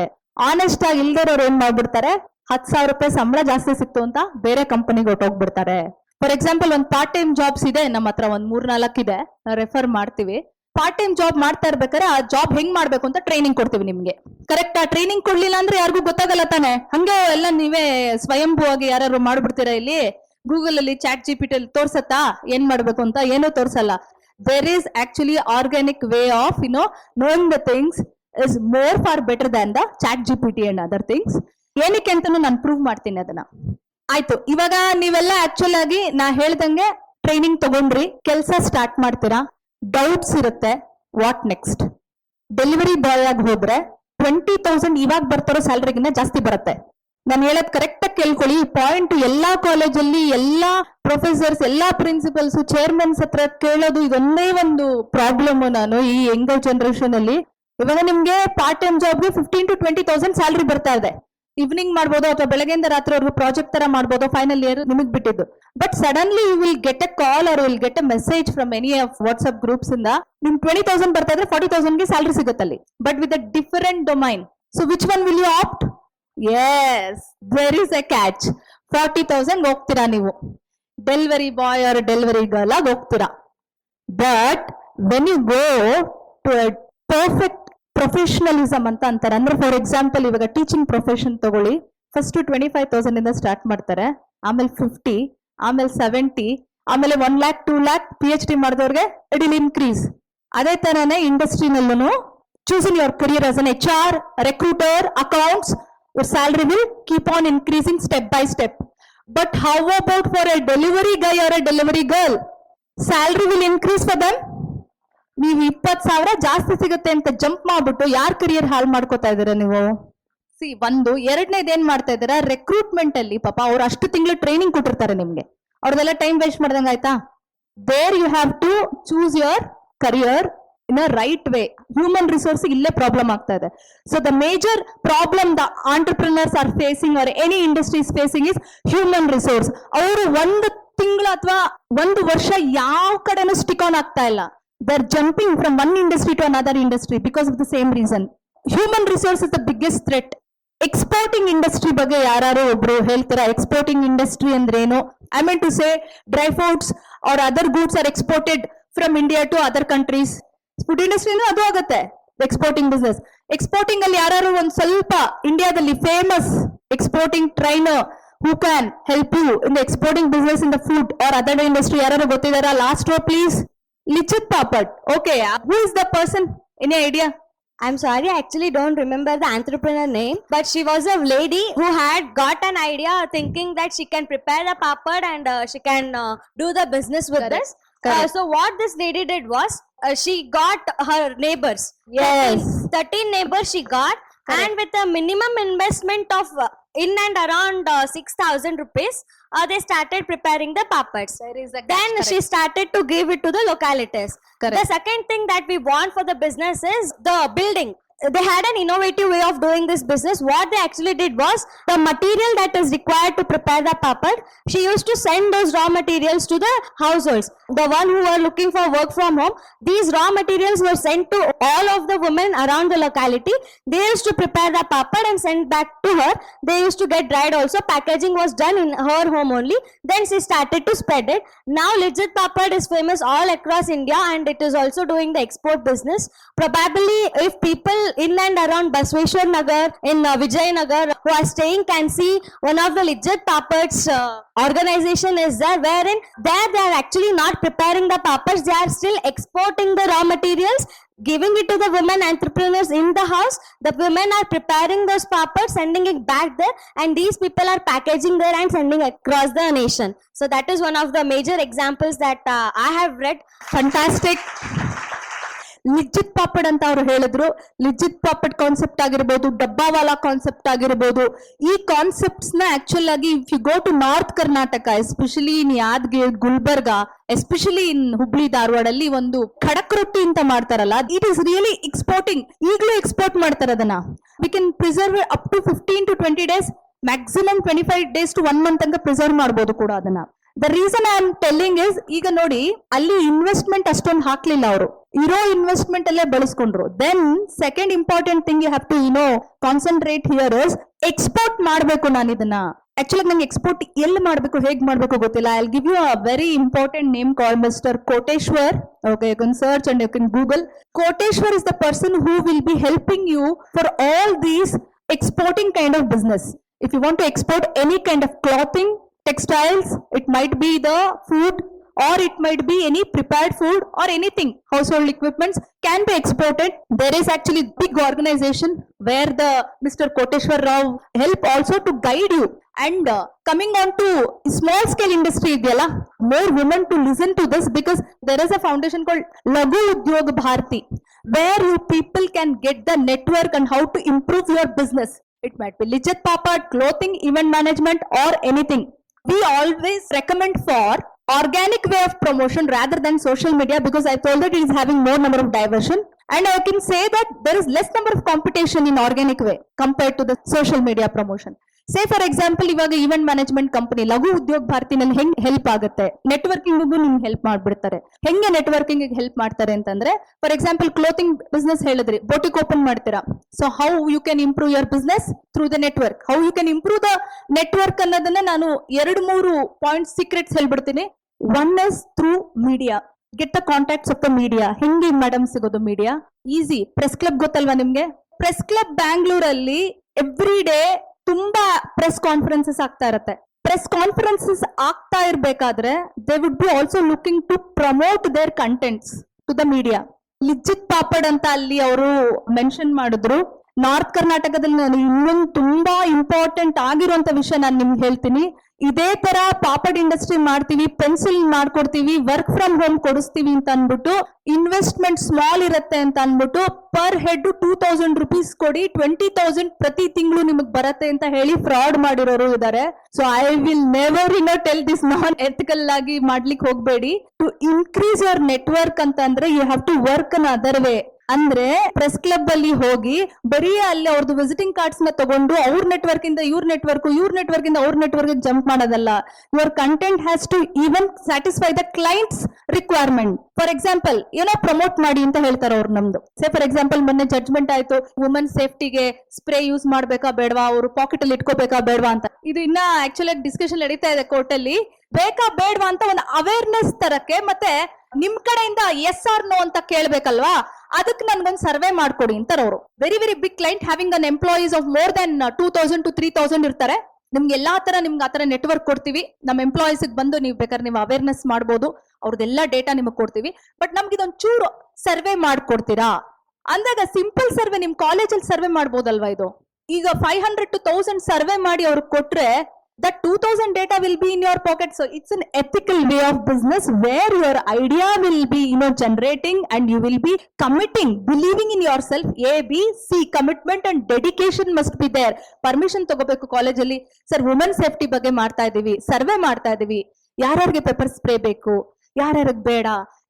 ಆನೆಸ್ಟ್ ಆಗಿ ಇಲ್ದಿರೋರು ಏನ್ ಮಾಡ್ಬಿಡ್ತಾರೆ? ಹತ್ ಸಾವಿರ ರೂಪಾಯಿ ಸಂಬಳ ಜಾಸ್ತಿ ಸಿಕ್ತು ಅಂತ ಬೇರೆ ಕಂಪನಿಗೆ ಹೊಟ್ಟೋಗ್ಬಿಡ್ತಾರೆ ಫಾರ್ ಎಕ್ಸಾಂಪಲ್ ಒಂದು ಪಾರ್ಟ್ ಟೈಮ್ ಜಾಬ್ಸ್ ಇದೆ, ನಮ್ಮ ಹತ್ರ ಒಂದ್ ಮೂರ್ ನಾಲ್ಕು ಇದೆ ರೆಫರ್ ಮಾಡ್ತೀವಿ. ಪಾರ್ಟ್ ಟೈಮ್ ಜಾಬ್ ಮಾಡ್ತಾ ಇರ್ಬೇಕಾದ್ರೆ ಆ ಜಾಬ್ ಹೆಂಗ್ ಮಾಡ್ಬೇಕು ಅಂತ ಟ್ರೈನಿಂಗ್ ಕೊಡ್ತೀವಿ ನಿಮ್ಗೆ. ಕರೆಕ್ಟ್ ಆ? ಟ್ರೈನಿಂಗ್ ಕೊಡ್ಲಿಲ್ಲ ಅಂದ್ರೆ ಯಾರಿಗೂ ಗೊತ್ತಾಗಲ್ಲ ತಾನೆ. ಹಂಗೆ ಎಲ್ಲ ನೀವೇ ಸ್ವಯಂಭೂವಾಗಿ ಯಾರು ಮಾಡ್ಬಿಡ್ತೀರಾ ಇಲ್ಲಿ? ಗೂಗಲ್ ಅಲ್ಲಿ ಚಾಟ್ ಜಿ ಪಿ ಟಿಲ್ ತೋರ್ಸತ್ತಾ? ಏನ್ ಮಾಡ್ಬೇಕು ಅಂತ? ಏನೂ ತೋರ್ಸಲ್ಲ. There is actually organic way of you know knowing the things is more far better than the Chat G P T and other things ಏನಕ್ಕೆ ಅಂತಾನು ನಾನು ಪ್ರೂವ್ ಮಾಡ್ತೀನಿ ಅದನ್ನ. ಆಯ್ತು, ಇವಾಗ ನೀವೆಲ್ಲ ಆಕ್ಚುಲ್ ಆಗಿ ನಾ ಹೇಳ್ದಂಗೆ ಟ್ರೈನಿಂಗ್ ತಗೊಂಡ್ರಿ, ಕೆಲಸ ಸ್ಟಾರ್ಟ್ ಮಾಡ್ತೀರಾ? ಡೌಟ್ಸ್ ಇರುತ್ತೆ ವಾಟ್ ನೆಕ್ಸ್ಟ್ ಡೆಲಿವರಿ ಬಾಯ್ ಆಗಿ ಹೋದ್ರೆ ಟ್ವೆಂಟಿ ತೌಸಂಡ್ ಇವಾಗ ಬರ್ತಾರೋ ಸ್ಯಾಲ್ರಿಗಿನ್ನ ಜಾಸ್ತಿ ಬರುತ್ತೆ. ನಾನು ಹೇಳೋದ್ ಕರೆಕ್ಟ್ ಆಗಿ ಕೇಳ್ಕೊಳ್ಳಿ ಈ ಪಾಯಿಂಟ್ ಎಲ್ಲಾ ಕಾಲೇಜಲ್ಲಿ ಎಲ್ಲಾ ಪ್ರೊಫೆಸರ್ಸ್ ಎಲ್ಲಾ ಪ್ರಿನ್ಸಿಪಲ್ಸ್ ಚೇರ್ಮನ್ಸ್ ಹತ್ರ ಕೇಳೋದು ಇದೊಂದೇ ಒಂದು ಪ್ರಾಬ್ಲಮ್ ನಾನು ಈ ಯಂಗರ್ ಜನರೇಷನ್ ಅಲ್ಲಿ. ಇವಾಗ ನಿಮ್ಗೆ part time ಜಾಬ್ಗೆ fifteen to twenty thousand salary ಬರ್ತಾ ಇದೆ. ಈವ್ನಿಂಗ್ ಮಾಡ್ಬೋದು ಅಥವಾ ಬೆಳಗ್ಗೆಯಿಂದ ರಾತ್ರಿವರೆಗೂ ಪ್ರಾಜೆಕ್ಟ್ ತರ ಮಾಡ್ಬೋದು ಫೈನಲ್ ಇಯರ್ ನಿಮಗೆ ಬಿಟ್ಟಿದ್ದು. But suddenly you will get a call or will get a message from any of WhatsApp groups ಇಂದ ನಿಮ್ ಟ್ವೆಂಟಿ ತೌಸಂಡ್ ಬರ್ತಾ ಇದ್ರೆ ಫಾರ್ಟಿ ತೌಸಂಡ್ಗೆ salary ಸಿಗುತ್ತಲ್ಲಿ but with a different domain so which one will you opt as there is a catch forty thousand ಹೋಗ್ತೀರಾ ನೀವು. Delivery boy or delivery girl ಆಗಿ ಹೋಗ್ತೀರಾ. But when you go to perfect professionalism ಅಂತ ಅಂತಾರೆ. ಅಂದ್ರೆ ಫಾರ್ ಎಕ್ಸಾಂಪಲ್ ಇವಾಗ ಟೀಚಿಂಗ್ ಪ್ರೊಫೆಷನ್ ತಗೊಳ್ಳಿ. ಫಸ್ಟ್ ಟ್ವೆಂಟಿ ಫೈವ್ ತೌಸಂಡ್ ಇಂದ ಸ್ಟಾರ್ಟ್ ಮಾಡ್ತಾರೆ. ಆಮೇಲೆ ಫಿಫ್ಟಿ ಆಮೇಲೆ ಸೆವೆಂಟಿ ಆಮೇಲೆ one lakh two lakh P H D ಮಾಡಿದವ್ರಿಗೆ ಇಲ್ ಇನ್ಕ್ರೀಸ್ ಅದೇ ತರನೇ ಇಂಡಸ್ಟ್ರಿನಲ್ಲೂ choosing your career as an H R recruiter accounts your salary will keep on increasing step by step but how about for a delivery guy or a delivery girl salary will increase for them. ನೀವು ಇಪ್ಪತ್ ಸಾವಿರ ಜಾಸ್ತಿ ಸಿಗುತ್ತೆ ಅಂತ ಜಂಪ್ ಮಾಡ್ಬಿಟ್ಟು ಯಾರ್ ಕರಿಯರ್ ಹಾಳು ಮಾಡ್ಕೋತಾ ಇದ್ದೀರಾ ನೀವು? ಸಿ, ಒಂದು. ಎರಡನೇದು ಏನ್ ಮಾಡ್ತಾ ಇದ್ದೀರಾ? ರೆಕ್ರೂಟ್ಮೆಂಟ್ ಅಲ್ಲಿ. ಪಾಪ, ಅವ್ರು ಅಷ್ಟು ತಿಂಗಳು ಟ್ರೈನಿಂಗ್ ಕೊಟ್ಟಿರ್ತಾರೆ ನಿಮ್ಗೆ. ಅವ್ರದೆಲ್ಲ ಟೈಮ್ ವೇಸ್ಟ್ ಮಾಡ್ದಂಗ ಆಯ್ತಾ? There you have to choose your career in a right way human resource ಇಲ್ಲೇ ಪ್ರಾಬ್ಲಮ್ ಆಗ್ತಾ ಇದೆ. So the major problem the entrepreneurs are facing or any industries facing is human resource ಅವರು ಒಂದು ತಿಂಗಳು ಅಥವಾ ಒಂದು ವರ್ಷ ಯಾವ ಕಡೆನೂ ಸ್ಟಿಕ್ ಆನ್ ಆಗ್ತಾ ಇಲ್ಲ. They're jumping from one industry to another industry because of the same reason human resource is the biggest threat. Exporting industry ಬಗ್ಗೆ ಯಾರು ಒಬ್ರು ಹೇಳ್ತೀರಾ? ಎಕ್ಸ್ಪೋರ್ಟಿಂಗ್ ಇಂಡಸ್ಟ್ರಿ ಅಂದ್ರೆ ಏನು I mean to say dry fruits or other goods are exported from India to other countries food ಇಂಡಸ್ಟ್ರಿನೂ ಅದು ಆಗುತ್ತೆ ಎಕ್ಸ್ಪೋರ್ಟಿಂಗ್ ಬಿಸ್ನೆಸ್ ಎಕ್ಸ್ಪೋರ್ಟಿಂಗ್ ಅಲ್ಲಿ ಯಾರು ಒಂದ್ ಸ್ವಲ್ಪ ಇಂಡಿಯಾದಲ್ಲಿ famous exporting trainer who can help you in exporting business in the food or other industry ಯಾರು ಗೊತ್ತಿದಾರ last please Lichit Papad. Okay, uh, who is the person? Any idea? I'm sorry, I actually don't remember the entrepreneur name, but she was a lady who had got an idea thinking that she can prepare a papad and uh, she can uh, do the business with Correct. this. Uh, so what this lady did was uh, she got her neighbors. Yes. 13, 13 neighbors she got Correct. and with a minimum investment of uh, in and around uh, 6000 rupees, uh, they started preparing the papads. Then she started to give it to the localities. Correct. The second thing that we want for the business is the building. They had an innovative way of doing this business. What they actually did was the material that is required to prepare the papad, she used to send those raw materials to the households. The one who were looking for work from home, these raw materials were sent to all of the women around the locality. They used to prepare the papad and send back to her. They used to get dried also. Packaging was done in her home only. Then she started to spread it. Now Lijjat Papad is famous all across India and it is also doing the export business. Probably if people Inland around Basweshwar Nagar in uh, Vijayanagar who are staying can see one of the Lijjat Papats uh, organization is there wherein there they are actually not preparing the papas they are still exporting the raw materials giving it to the women entrepreneurs in the house. The women are preparing those papad, sending it back there, and these people are packaging there and sending across the nation. So that is one of the major examples that uh, I have read. Fantastic. Lijjat papad ಅಂತ ಅವ್ರು ಹೇಳಿದ್ರು. ಲಿಜ್ಜಿತ್ ಪಾಪಡ್ ಕಾನ್ಸೆಪ್ಟ್ ಆಗಿರ್ಬೋದು, ಡಬ್ಬಾವಾಲಾ ಕಾನ್ಸೆಪ್ಟ್ ಆಗಿರ್ಬೋದು. ಈ ಕಾನ್ಸೆಪ್ಟ್ಸ್ನ ಆಕ್ಚುಲ್ ಆಗಿ if you go to north Karnataka especially in Yadagiri, Gulbarga especially in Hubli ಧಾರವಾಡಲ್ಲಿ ಒಂದು ಖಡಕ್ ರೊಟ್ಟಿ ಅಂತ ಮಾಡ್ತಾರಲ್ಲ ಇಟ್ ಇಸ್ ರಿಯಲಿ ಎಕ್ಸ್ಪೋರ್ಟಿಂಗ್ ಈಗಲೂ ಎಕ್ಸ್ಪೋರ್ಟ್ ಮಾಡ್ತಾರೆ ಅದನ್ನ. We can preserve up to fifteen to twenty days maximum twenty five days to one month ತನಕ ಪ್ರಿಸರ್ವ್ ಮಾಡ್ಬೋದು ಕೂಡ ಅದನ್ನ. The reason I am telling is ಈಗ ನೋಡಿ ಅಲ್ಲಿ ಇನ್ವೆಸ್ಟ್ಮೆಂಟ್ ಅಷ್ಟೊಂದು ಹಾಕ್ಲಿಲ್ಲ ಅವರು. ಇರೋ ಇನ್ವೆಸ್ಟ್ಮೆಂಟ್ ಅಲ್ಲೇ ಬಳಸ್ಕೊಂಡ್ರು. Then second important thing you have to know concentrate here is export ಮಾಡಬೇಕು ನಾನು ಇದನ್ನ. ಆಕ್ಚುಲಿ ನಂಗೆ ಎಕ್ಸ್ಪೋರ್ಟ್ ಎಲ್ಲಿ ಮಾಡಬೇಕು ಹೇಗ್ ಮಾಡಬೇಕು ಗೊತ್ತಿಲ್ಲ. I give you a very important name call mister Koteshwar okay you can search and you can Google Koteshwar is the person who will be helping you for all these exporting kind of business if you want to export any kind of clothing, textiles, it might be the food or it might be any prepared food or anything. Household equipments can be exported. There is actually big organization where the Mr. Koteshwar Rao help also to guide you. And uh, coming on to small scale industry, Idyala, more women to listen to this because there is a foundation called Lagu Udyog Bharti where you people can get the network and how to improve your business. It might be legit Papa, clothing, event management or anything. We always recommend for organic way of promotion rather than social media because I told that it is having more number of diversion. And I can say that there is less number of competition in organic way compared to the social media promotion. Say for example ಇವಾಗ ಈವೆಂಟ್ ಮ್ಯಾನೇಜ್ಮೆಂಟ್ ಕಂಪನಿ ಲಘು ಉದ್ಯೋಗ ಭಾರತಿನಲ್ಲಿ ಹೆಂಗ್ ಹೆಲ್ಪ್ ಆಗುತ್ತೆ? ನೆಟ್ವರ್ಕಿಂಗ್ಗೂ ನಿಮ್ಗೆ ಹೆಲ್ಪ್ ಮಾಡ್ಬಿಡ್ತಾರೆ. ಹೆಂಗೆ ನೆಟ್ವರ್ಕಿಂಗ್ ಹೆಲ್ಪ್ ಮಾಡ್ತಾರೆ ಅಂತಂದ್ರೆ ಫಾರ್ ಎಕ್ಸಾಂಪಲ್ ಕ್ಲೋತಿಂಗ್ ಬಿಸ್ನೆಸ್ ಹೇಳಿದ್ರಿ ಬೋಟಿಕ್ ಓಪನ್ ಮಾಡ್ತೀರಾ? So how you can improve your business through the network how you can improve the network ಅನ್ನೋದನ್ನ ನಾನು ಎರಡು ಮೂರು ಪಾಯಿಂಟ್ ಸೀಕ್ರೆಟ್ಸ್ ಹೇಳ್ಬಿಡ್ತೀನಿ. One is through media get the contacts of the media ಹೆಂಗೆ ಮೇಡಮ್ ಸಿಗೋದು ಮೀಡಿಯಾ ಈಸಿ ಪ್ರೆಸ್ ಕ್ಲಬ್ ಗೊತ್ತಲ್ವಾ ನಿಮ್ಗೆ? ಪ್ರೆಸ್ ಕ್ಲಬ್ ಬ್ಯಾಂಗ್ಳೂರಲ್ಲಿ ಎವ್ರಿ ಡೇ ತುಂಬಾ ಪ್ರೆಸ್ ಕಾನ್ಫರೆನ್ಸಸ್ ಆಗ್ತಾ ಇರತ್ತೆ. ಪ್ರೆಸ್ ಕಾನ್ಫರೆನ್ಸಸ್ ಆಗ್ತಾ ಇರ್ಬೇಕಾದ್ರೆ they would be also looking to promote their contents to the media Lijjat papad ಅಂತ ಅಲ್ಲಿ ಅವರು ಮೆನ್ಷನ್ ಮಾಡಿದ್ರು. ನಾರ್ತ್ ಕರ್ನಾಟಕದಲ್ಲಿ ನಾನು ಇನ್ನೊಂದು ತುಂಬಾ ಇಂಪಾರ್ಟೆಂಟ್ ಆಗಿರುವಂತ ವಿಷಯ ನಾನು ನಿಮ್ಗೆ ಹೇಳ್ತೀನಿ. ಇದೇ ತರ ಪಾಪಡ್ ಇಂಡಸ್ಟ್ರಿ ಮಾಡ್ತೀವಿ ಪೆನ್ಸಿಲ್ ಮಾಡ್ಕೊಡ್ತೀವಿ ವರ್ಕ್ ಫ್ರಮ್ ಹೋಮ್ ಕೊಡಿಸ್ತೀವಿ ಅಂತ ಅನ್ಬಿಟ್ಟು ಇನ್ವೆಸ್ಟ್ಮೆಂಟ್ ಸ್ಮಾಲ್ ಇರುತ್ತೆ ಅಂತ ಅನ್ಬಿಟ್ಟು per head two thousand rupees ಕೊಡಿ ಟ್ವೆಂಟಿ ತೌಸಂಡ್ ಪ್ರತಿ ತಿಂಗಳು ನಿಮಗ್ ಬರತ್ತೆ ಅಂತ ಹೇಳಿ ಫ್ರಾಡ್ ಮಾಡಿರೋರು ಇದ್ದಾರೆ so I will never in tell this non ethical ಆಗಿ ಮಾಡ್ಲಿಕ್ಕೆ ಹೋಗ್ಬೇಡಿ. ಟು ಇನ್ಕ್ರೀಸ್ ಯುವರ್ ನೆಟ್ವರ್ಕ್ ಅಂತ ಅಂದ್ರೆ you have to work another way ಅಂದ್ರೆ ಪ್ರೆಸ್ ಕ್ಲಬ್ ಅಲ್ಲಿ ಹೋಗಿ ಬರೀ ಅಲ್ಲಿ ಅವ್ರದ್ದು ವಿಸಿಟಿಂಗ್ ಕಾರ್ಡ್ಸ್ನ ತಗೊಂಡು ಅವ್ರ ನೆಟ್ವರ್ಕ್ ಇಂದ ಇವ್ರ ನೆಟ್ವರ್ಕ್ ಇವ್ರ ನೆಟ್ವರ್ಕ್ ಇಂದ ಅವ್ರ ನೆಟ್ವರ್ಕ್ ಜಂಪ್ ಮಾಡೋದಲ್ಲ. Your content has to even satisfy the clients requirement for example ಏನೋ ಪ್ರಮೋಟ್ ಮಾಡಿ ಅಂತ ಹೇಳ್ತಾರೆ ಅವ್ರು ನಮ್ದು. ಸೇ ಫಾರ್ ಎಕ್ಸಾಂಪಲ್ ಮೊನ್ನೆ ಜಡ್ಜ್ಮೆಂಟ್ ಆಯ್ತು. ವುಮನ್ ಸೇಫ್ಟಿಗೆ ಸ್ಪ್ರೇ ಯೂಸ್ ಮಾಡ್ಬೇಕಾ ಬೇಡವಾ? ಅವ್ರು ಪಾಕೆಟ್ ಅಲ್ಲಿ ಇಟ್ಕೋಬೇಕಾ ಬೇಡವಾ ಅಂತ. ಇದು ಇನ್ನ ಆಕ್ಚುಲಿ ಡಿಸ್ಕಷನ್ ನಡೀತಾ ಇದೆ ಕೋರ್ಟ್ ಅಲ್ಲಿ. ಬೇಕಾ ಬೇಡವಾ ಅಂತ ಒಂದು ಅವೇರ್ನೆಸ್ ತರಕ್ಕೆ ಮತ್ತೆ ನಿಮ್ ಕಡೆಯಿಂದ ಎಸ್ ಆರ್ ನೋ ಅಂತ ಕೇಳ್ಬೇಕಲ್ವಾ? ಅದಕ್ಕೆ ನನ್ಗೊಂದು ಸರ್ವೆ ಮಾಡ್ಕೊಡಿ ಅಂತಾರೆ ಅವರು. Very very big client having an employees of more than two thousand to three thousand ಇರ್ತಾರೆ. ನಿಮ್ಗೆ ಎಲ್ಲಾ ತರ ನಿಮ್ಗೆ ಆತರ ನೆಟ್ವರ್ಕ್ ಕೊಡ್ತೀವಿ. ನಮ್ಮ ಎಂಪ್ಲಾಯೀಸ್ ಬಂದು ನೀವು ಬೇಕಾದ್ರೆ ನೀವು ಅವೇರ್ನೆಸ್ ಮಾಡ್ಬೋದು. ಅವ್ರದ್ದೆಲ್ಲ ಡೇಟಾ ನಿಮಗೆ ಕೊಡ್ತೀವಿ. ಬಟ್ ನಮ್ಗೆ ಇದೊಂದು ಚೂರು ಸರ್ವೆ ಮಾಡ್ಕೊಡ್ತೀರಾ? ಅಂದಾಗ ಸಿಂಪಲ್ ಸರ್ವೆ, ನಿಮ್ ಕಾಲೇಜಲ್ಲಿ ಸರ್ವೆ ಮಾಡ್ಬೋದಲ್ವಾ ಇದು? ಈಗ five hundred to thousand survey ಮಾಡಿ ಅವ್ರಿಗೆ ಕೊಟ್ರೆ thousand data will be in your pocket so it's an ethical way of business where your idea will be you know generating and you will be committing believing in yourself A B C commitment and dedication must be there permission ತಗೋಬೇಕು ಕಾಲೇಜಲ್ಲಿ ಸರ್ ವುಮೆನ್ ಸೇಫ್ಟಿ ಬಗ್ಗೆ ಮಾಡ್ತಾ ಇದೀವಿ. ಸರ್ವೆ ಮಾಡ್ತಾ ಇದೀವಿ. ಯಾರ್ಯಾರಿಗೆ ಪೆಪರ್ ಸ್ಪ್ರೇ ಬೇಕು? ಯಾರ್ಯಾರಿಗೆ ಬೇಡ?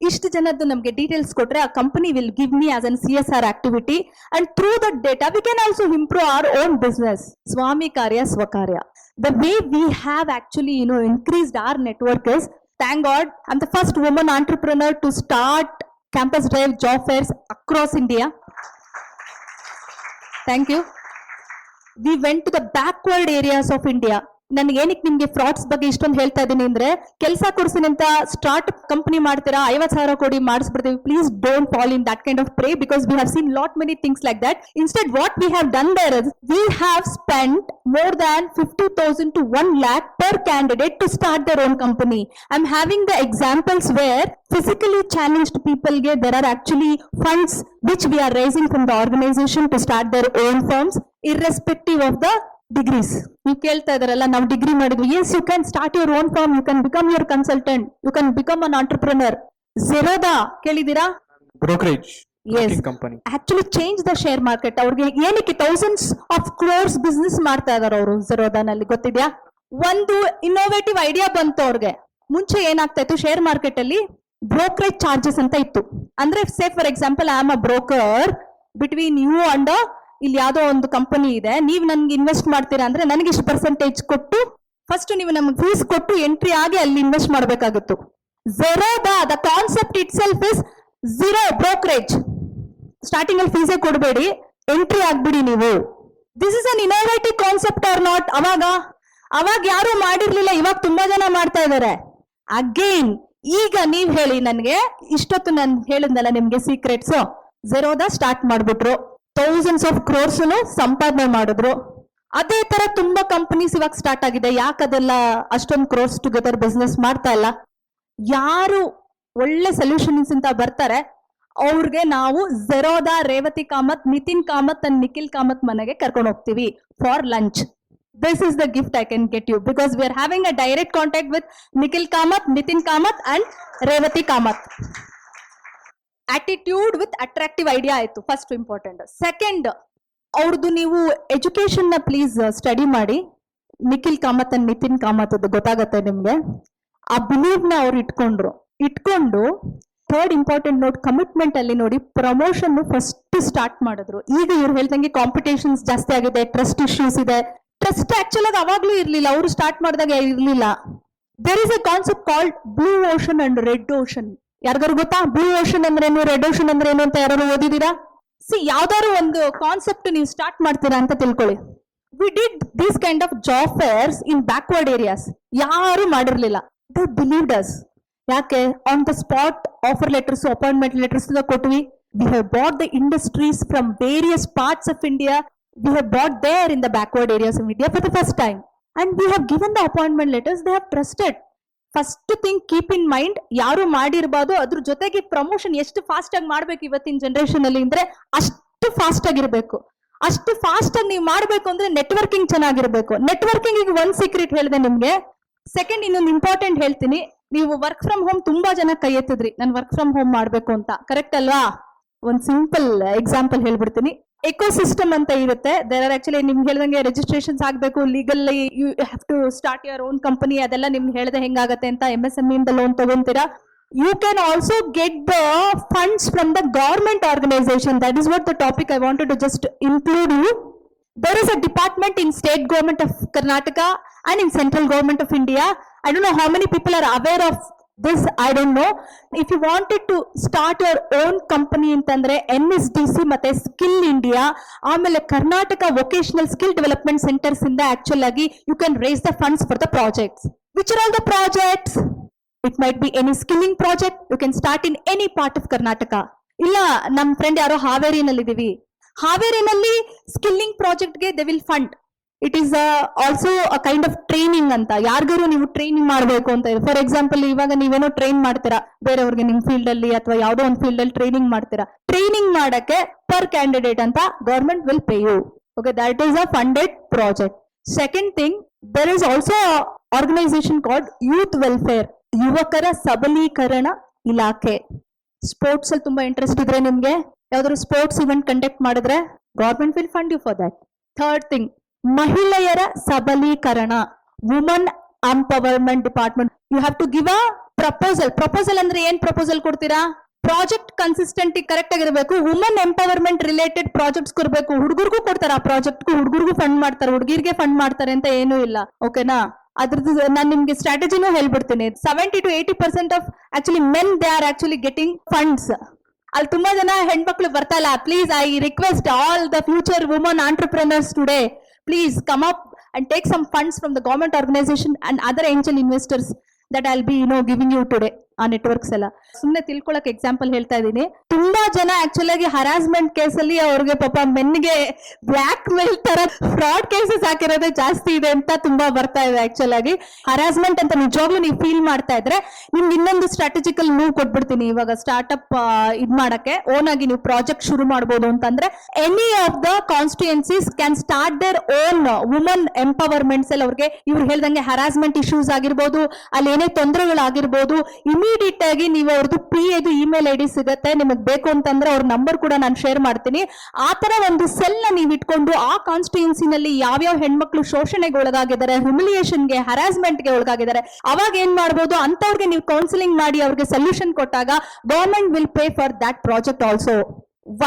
ಇಷ್ಟು ಜನದ್ದು ನಮಗೆ ಡೀಟೇಲ್ಸ್ ಕೊಟ್ರೆ ಆ company will give me as an C S R activity and through that data we can also improve our own business ಸ್ವಾಮಿ ಕಾರ್ಯ, ಸ್ವಕಾರ್ಯ. the way we have actually, you know, increased our network is, thank God, I'm the first woman entrepreneur to start campus drive job fairs across India. Thank you. We went to the backward areas of India ನನ್ಗೆ ಏನಕ್ಕೆ ನಿಮ್ಗೆ ಫ್ರಾಡ್ಸ್ ಬಗ್ಗೆ ಇಷ್ಟೊಂದು ಹೇಳ್ತಾ ಇದ್ದೀನಿ ಅಂದ್ರೆ ಕೆಲಸ ಕೊಡ್ಸಿನ ಅಂತ ಸ್ಟಾರ್ಟ್ ಕಂಪನಿ ಮಾಡ್ತೀರಾ ಐವತ್ ಸಾವಿರ ಕೊಡಿ ಮಾಡಿಸ್ಬಿಡ್ತೀವಿ. Please don't fall in that kind of prey because we have seen lot many things like that instead what we have done there we have spend more than fifty thousand to one lakh per candidate to start their own company I am having the examples where physically people get there are actually funds which we are raising from the organization to start their own firms, irrespective of the degrees. ನೀವು ಕೇಳ್ತಾ ಇದಾರಲ್ಲ ನಾವು ಡಿಗ್ರಿ ಮಾಡಿದ್ವಿ. Yes you can start your own firm you can become your consultant you can become an entrepreneur Zerodha ಕೇಳಿದೀರಾ brokerage S company. Actually change the share market ಅವ್ರಿಗೆ ಏನಕ್ಕೆ ಥೌಸಂಡ್ಸ್ ಆಫ್ ಕ್ರೋರ್ಸ್ ಬಿಸ್ನೆಸ್ ಮಾಡ್ತಾ ಇದಾರೆ ಅವರು ಝೆರೋದಾನಲ್ಲಿ ಗೊತ್ತಿದ್ಯಾ? ಒಂದು ಇನ್ನೋವೇಟಿವ್ ಐಡಿಯಾ ಬಂತು ಅವ್ರಿಗೆ. ಮುಂಚೆ ಏನಾಗ್ತಾ ಇತ್ತು? ಶೇರ್ ಮಾರ್ಕೆಟ್ ಅಲ್ಲಿ ಬ್ರೋಕರೇಜ್ ಚಾರ್ಜಸ್ ಅಂತ ಇತ್ತು. ಅಂದ್ರೆ say for example I am a broker between you and ಇಲ್ಲಿ ಯಾವುದೋ ಒಂದು ಕಂಪನಿ ಇದೆ. ನೀವು ನನ್ಗೆ ಇನ್ವೆಸ್ಟ್ ಮಾಡ್ತೀರಾ ಅಂದ್ರೆ ನನಗೆ ಇಷ್ಟು ಪರ್ಸೆಂಟೇಜ್ ಕೊಟ್ಟು ಫಸ್ಟ್ ನೀವು ನಮ್ಗೆ ಫೀಸ್ ಕೊಟ್ಟು ಎಂಟ್ರಿ ಆಗಿ ಅಲ್ಲಿ ಇನ್ವೆಸ್ಟ್ ಮಾಡಬೇಕಾಗಿತ್ತು. Zerodha the concept itself is zero brokerage starting ಅಲ್ಲಿ ಫೀಸೇ ಕೊಡಬೇಡಿ ಎಂಟ್ರಿ ಆಗ್ಬಿಡಿ ನೀವು. This is an innovative concept are not ಅವಾಗ ಅವಾಗ ಯಾರು ಮಾಡಿರ್ಲಿಲ್ಲ, ಇವಾಗ ತುಂಬಾ ಜನ ಮಾಡ್ತಾ ಇದಾರೆ. ಅಗೇನ್ ಈಗ ನೀವ್ ಹೇಳಿ ನನ್ಗೆ, ಇಷ್ಟೊತ್ತು ನಾನು ಹೇಳಿದ್ನಲ್ಲ ನಿಮ್ಗೆ ಸೀಕ್ರೆಟ್ಸ್ ಝೆರೋದ ಸ್ಟಾರ್ಟ್ ಮಾಡ್ಬಿಟ್ರು. ಥೌಸಂಡ್ಸ್ ಆಫ್ ಕ್ರೋರ್ಸ್ ಸಂಪಾದನೆ ಮಾಡಿದ್ರು. ಅದೇ ತರ ತುಂಬಾ ಕಂಪನೀಸ್ ಇವಾಗ ಸ್ಟಾರ್ಟ್ ಆಗಿದೆ. ಯಾಕೆ ಅದೆಲ್ಲ ಅಷ್ಟೊಂದು ಕ್ರೋರ್ಸ್ ಟುಗೆದರ್ ಬಿಸ್ನೆಸ್ ಮಾಡ್ತಾ ಇಲ್ಲ? ಯಾರು ಒಳ್ಳೆ ಸೊಲ್ಯೂಷನ್ಸ್ ಅಂತ ಬರ್ತಾರೆ? ಅವ್ರಿಗೆ ನಾವು ಝೆರೋದ ರೇವತಿ ಕಾಮತ್ ನಿತಿನ್ ಕಾಮತ್ ಅಂಡ್ ನಿಖಿಲ್ ಕಾಮತ್ ಮನೆಗೆ ಕರ್ಕೊಂಡು ಹೋಗ್ತೀವಿ for lunch this is the gift I can get you because we are having a direct contact with Nikhil Kamath Nithin Kamath and Revathi Kamath attitude with attractive idea ಆಯಿತು ಫಸ್ಟ್ ಇಂಪಾರ್ಟೆಂಟ್ ಸೆಕೆಂಡ್ ಅವ್ರದ್ದು ನೀವು ಎಜುಕೇಶನ್ನ ಪ್ಲೀಸ್ ಸ್ಟಡಿ ಮಾಡಿ. ನಿಖಿಲ್ ಕಾಮತ್ ಅಂಡ್ ನಿತಿನ್ ಕಾಮತ್ ಅದು ಗೊತ್ತಾಗತ್ತೆ ನಿಮ್ಗೆ. ಆ ಬಿಲೀವ್ನ ಅವ್ರು ಇಟ್ಕೊಂಡ್ರು. ಇಟ್ಕೊಂಡು ಥರ್ಡ್ ಇಂಪಾರ್ಟೆಂಟ್ ನೋಟ್ ಕಮಿಟ್ಮೆಂಟ್ ಅಲ್ಲಿ ನೋಡಿ ಪ್ರಮೋಷನ್ ಫಸ್ಟ್ ಸ್ಟಾರ್ಟ್ ಮಾಡಿದ್ರು. ಈಗ ಇವ್ರು ಹೇಳ್ದಂಗೆ ಕಾಂಪಿಟೇಷನ್ಸ್ ಜಾಸ್ತಿ ಆಗಿದೆ ಟ್ರಸ್ಟ್ ಇಶ್ಯೂಸ್ ಇದೆ. ಟ್ರಸ್ಟ್ ಆಕ್ಚುಲ್ ಆಗಿ ಅವಾಗ್ಲೂ ಇರ್ಲಿಲ್ಲ, ಅವರು ಸ್ಟಾರ್ಟ್ ಮಾಡಿದಾಗ ಇರ್ಲಿಲ್ಲ. There is a concept called blue ocean and red ocean ಯಾರಿಗಾರು ಗೊತ್ತಾ? ಬ್ಲೂ ಓಷನ್ ಅಂದ್ರೆ ಏನು ರೆಡ್ ಓಷನ್ ಅಂದ್ರೆ ಏನು ಅಂತ ಯಾರು ಓದಿದೀರಾ ಸಿ ಯಾವ್ದಾದ್ರು ಒಂದು ಕಾನ್ಸೆಪ್ಟ್ ನೀವು ಸ್ಟಾರ್ಟ್ ಮಾಡ್ತೀರಾ ಅಂತ ತಿಳ್ಕೊಳ್ಳಿ. We did these kind of job fairs in backward areas ಯಾರು ಮಾಡಿರ್ಲಿಲ್ಲ. ದ ಬಿಲೀವ್ ಡಸ್ ಯಾಕೆ? On the spot offer letters appointment letters ಕೊಟ್ವಿ. We have bought the industries from various parts of India we have bought there in the backward areas of India for the first time and we have given the appointment letters they have trusted first thing keep in mind ಯಾರು ಮಾಡಿರ್ಬಾರ್ದು ಅದ್ರ ಜೊತೆಗೆ ಪ್ರಮೋಷನ್ ಎಷ್ಟು ಫಾಸ್ಟ್ ಆಗಿ ಮಾಡ್ಬೇಕು ಇವತ್ತಿನ ಜನರೇಷನ್ ಅಲ್ಲಿ ಅಂದ್ರೆ ಅಷ್ಟು ಫಾಸ್ಟ್ ಆಗಿರ್ಬೇಕು ಅಷ್ಟು ಫಾಸ್ಟ್ ಆಗಿ ನೀವು ಮಾಡ್ಬೇಕು ಅಂದ್ರೆ ನೆಟ್ವರ್ಕಿಂಗ್ ಚೆನ್ನಾಗಿರ್ಬೇಕು. ನೆಟ್ವರ್ಕಿಂಗ್ ಈಗ ಒಂದ್ ಸೀಕ್ರೆಟ್ ಹೇಳಿದೆ ನಿಮ್ಗೆ. ಸೆಕೆಂಡ್ ಇನ್ನೊಂದು ಇಂಪಾರ್ಟೆಂಟ್ ಹೇಳ್ತೀನಿ. ನೀವು ವರ್ಕ್ ಫ್ರಮ್ ಹೋಮ್ ತುಂಬಾ ಜನ ಕೈ ಎತ್ತಿದ್ರಿ. ನಾನು ವರ್ಕ್ ಫ್ರಮ್ ಹೋಮ್ ಮಾಡ್ಬೇಕು ಅಂತ. ಕರೆಕ್ಟ್ ಅಲ್ವಾ? ಒಂದ್ ಸಿಂಪಲ್ ಎಕ್ಸಾಂಪಲ್ ಹೇಳ್ಬಿಡ್ತೀನಿ. ಎಕೋ ಸಿಸ್ಟಮ್ ಅಂತ ಇರುತ್ತೆ. ದೇರ್ ಆರ್ ಆಕ್ಚುಲಿ ನಿಮ್ಗೆ ಹೇಳ್ದಂಗೆ ರಿಜಿಸ್ಟ್ರೇಷನ್ಸ್ ಆಗಬೇಕು legal you have to start your own company ಅದೆಲ್ಲ ನಿಮ್ಗೆ ಹೇಳ್ದೆ ಹೆಂಗಾಗತ್ತೆ ಅಂತ ಎಂ ಎಸ್ ಎಂ ಇಂದ loan ತಗೊಂತೀರಾ? You can also get the funds from the government organization that is what the topic I wanted to just include you there is a department in state government of Karnataka and in central government of India. I don't know how many people are aware of this. I don't know if you wanted to start your own company ಅಂತಂದ್ರೆ ಎನ್ ಎಸ್ ಡಿ ಸಿ ಮತ್ತೆ ಸ್ಕಿಲ್ ಇಂಡಿಯಾ ಆಮೇಲೆ Karnataka vocational skill development centres ಇಂದ ಆಕ್ಚುಲ್ ಆಗಿ you can raise the funds for the projects which are all the projects it might be any skilling project you can start in any part of Karnataka ಇಲ್ಲ, ನಮ್ ಫ್ರೆಂಡ್ ಯಾರೋ ಹಾವೇರಿನಲ್ಲಿ ಇದೀವಿ ಹಾವೇರಿನಲ್ಲಿ skilling ಪ್ರಾಜೆಕ್ಟ್ಗೆ they will fund it is also a kind of training ಅಂತ. ಯಾರಿಗಾರು ನೀವು ಟ್ರೈನಿಂಗ್ ಮಾಡಬೇಕು ಅಂತ ಫಾರ್ ಎಕ್ಸಾಂಪಲ್ ಇವಾಗ ನೀವೇನೋ ಟ್ರೈನ್ ಮಾಡ್ತೀರಾ, ಬೇರೆಯವ್ರಿಗೆ ನಿಮ್ ಫೀಲ್ಡ್ ಅಲ್ಲಿ ಅಥವಾ ಯಾವುದೋ ಒಂದು ಫೀಲ್ಡ್ ಅಲ್ಲಿ ಟ್ರೈನಿಂಗ್ ಮಾಡ್ತೀರಾ. ಟ್ರೈನಿಂಗ್ ಮಾಡಕ್ಕೆ ಪರ್ ಕ್ಯಾಂಡಿಡೇಟ್ ಅಂತ government will pay you okay that is a funded project second thing there is also organization called youth welfare ಯುವಕರ ಸಬಲೀಕರಣ ಇಲಾಖೆ. ಸ್ಪೋರ್ಟ್ಸ್ ಅಲ್ಲಿ ತುಂಬಾ ಇಂಟ್ರೆಸ್ಟ್ ಇದ್ರೆ ನಿಮ್ಗೆ. ಯಾವ್ದಾದ್ರು ಸ್ಪೋರ್ಟ್ಸ್ ಇವೆಂಟ್ ಕಂಡಕ್ಟ್ ಮಾಡಿದ್ರೆ government will fund you for that third thing ಮಹಿಳೆಯರ ಸಬಲೀಕರಣ woman empowerment department you have to give a proposal proposal ಅಂದ್ರೆ ಏನ್ ಪ್ರಪೋಸಲ್ ಕೊಡ್ತೀರಾ? ಪ್ರಾಜೆಕ್ಟ್ ಕನ್ಸಿಸ್ಟೆಂಟ್ ಕರೆಕ್ಟ್ ಆಗಿರ್ಬೇಕು. ವುಮನ್ ಎಂಪವರ್ಮೆಂಟ್ ರಿಲೇಟೆಡ್ ಪ್ರಾಜೆಕ್ಟ್ಸ್ ಕೊಡ್ಬೇಕು. ಹುಡುಗರಿಗೂ ಕೊಡ್ತಾರೆ ಆ ಪ್ರಾಜೆಕ್ಟ್ ಹುಡುಗರಿಗೂ ಫಂಡ್ ಮಾಡ್ತಾರೆ. ಹುಡುಗಿರ್ಗೆ ಫಂಡ್ ಮಾಡ್ತಾರೆ ಅಂತ ಏನೂ ಇಲ್ಲ. ಓಕೆನಾ ಅದ್ರದ್ದು ನಾನು ನಿಮ್ಗೆ ಸ್ಟ್ರಾಟಜಿನೂ ಹೇಳ್ಬಿಡ್ತೀನಿ. Seventy to eighty percent of actually men they are actually getting funds ಅಲ್ಲಿ ತುಂಬಾ ಜನ ಹೆಣ್ಮಕ್ಳು ಬರ್ತಾ ಇಲ್ಲ. Please I request all the future woman entrepreneurs today please come up and take some funds from the government organization and other angel investors that I'll be, you know, giving you today. ಆ ನೆಟ್ವರ್ಕ್ಸ್ ಎಲ್ಲ. ಸುಮ್ಮನೆ ತಿಳ್ಕೊಳಕ್ ಎಕ್ಸಾಂಪಲ್ ಹೇಳ್ತಾ ಇದ್ದೀನಿ. ತುಂಬಾ ಜನ ಆಕ್ಚುಲ್ ಆಗಿ ಹರಾಸ್ಮೆಂಟ್ ಕೇಸಲ್ಲಿ ಅವ್ರಿಗೆ ಪಾಪ ಮೆನ್ಗೆ ಬ್ಲಾಕ್ ಮೇಲ್ ತರ ಫ್ರಾಡ್ ಕೇಸಸ್ ಹಾಕಿರೋದೇ ಜಾಸ್ತಿ ಇದೆ ಅಂತ ತುಂಬಾ ಬರ್ತಾ ಇದೆ ಆಕ್ಚುಲ್ ಆಗಿ. ಹರಾಸ್ಮೆಂಟ್ ಅಂತ ನಿಜವಾಗ್ಲೂ ನೀವು ಫೀಲ್ ಮಾಡ್ತಾ ಇದ್ರೆ ನಿಮ್ಗೆ ಇನ್ನೊಂದು ಸ್ಟ್ರಾಟಜಿಕಲ್ ಮೂವ್ ಕೊಟ್ಬಿಡ್ತೀನಿ ಇವಾಗ ಸ್ಟಾರ್ಟ್ಅಪ್ ಇದ್ ಮಾಡಕ್ಕೆ. ಓನ್ ಆಗಿ ನೀವು ಪ್ರಾಜೆಕ್ಟ್ ಶುರು ಮಾಡ್ಬೋದು ಅಂತಂದ್ರೆ any of the constituencies can start their own woman empowerments ಅಲ್ಲಿ ಅವ್ರಿಗೆ ಇವ್ರು ಹೇಳ್ದಂಗೆ ಹರಾಸ್ಮೆಂಟ್ ಇಶ್ಯೂಸ್ ಆಗಿರ್ಬೋದು ಅಲ್ಲಿ ಏನೇ ತೊಂದರೆಗಳಾಗಿರ್ಬೋದು ಇಮಿಡಿಯೇಟ್ ಆಗಿ ನೀವು ಅವ್ರದ್ದು ಪಿ ಎದು ಇಮೇಲ್ ಐ ಡಿ ಸಿಗತ್ತೆ. ನಿಮಗೆ ಬೇಕು ಅಂತಂದ್ರೆ ಅವ್ರ ನಂಬರ್ ಕೂಡ ನಾನು ಶೇರ್ ಮಾಡ್ತೀನಿ. ಆ ತರ ಒಂದು ಸೆಲ್ನ ನೀವು ಇಟ್ಕೊಂಡು ಆ ಕಾನ್ಸ್ಟಿಟ್ಯೂನ್ಸಿನಲ್ಲಿ ಯಾವ್ಯಾವ ಹೆಣ್ಮಕ್ಳು ಶೋಷಣೆಗೆ ಒಳಗಾಗಿದ್ದಾರೆ ಹ್ಯುಮಿಲಿಯೇಷನ್ಗೆ ಹರಾಸ್ಮೆಂಟ್ಗೆ ಒಳಗಾಗಿದ್ದಾರೆ, ಅವಾಗ ಏನ್ ಮಾಡ್ಬೋದು? ಅಂತವ್ರಿಗೆ ನೀವು ಕೌನ್ಸಿಲಿಂಗ್ ಮಾಡಿ ಅವ್ರಿಗೆ ಸೊಲ್ಯೂಷನ್ ಕೊಟ್ಟಾಗ government will pay for that project also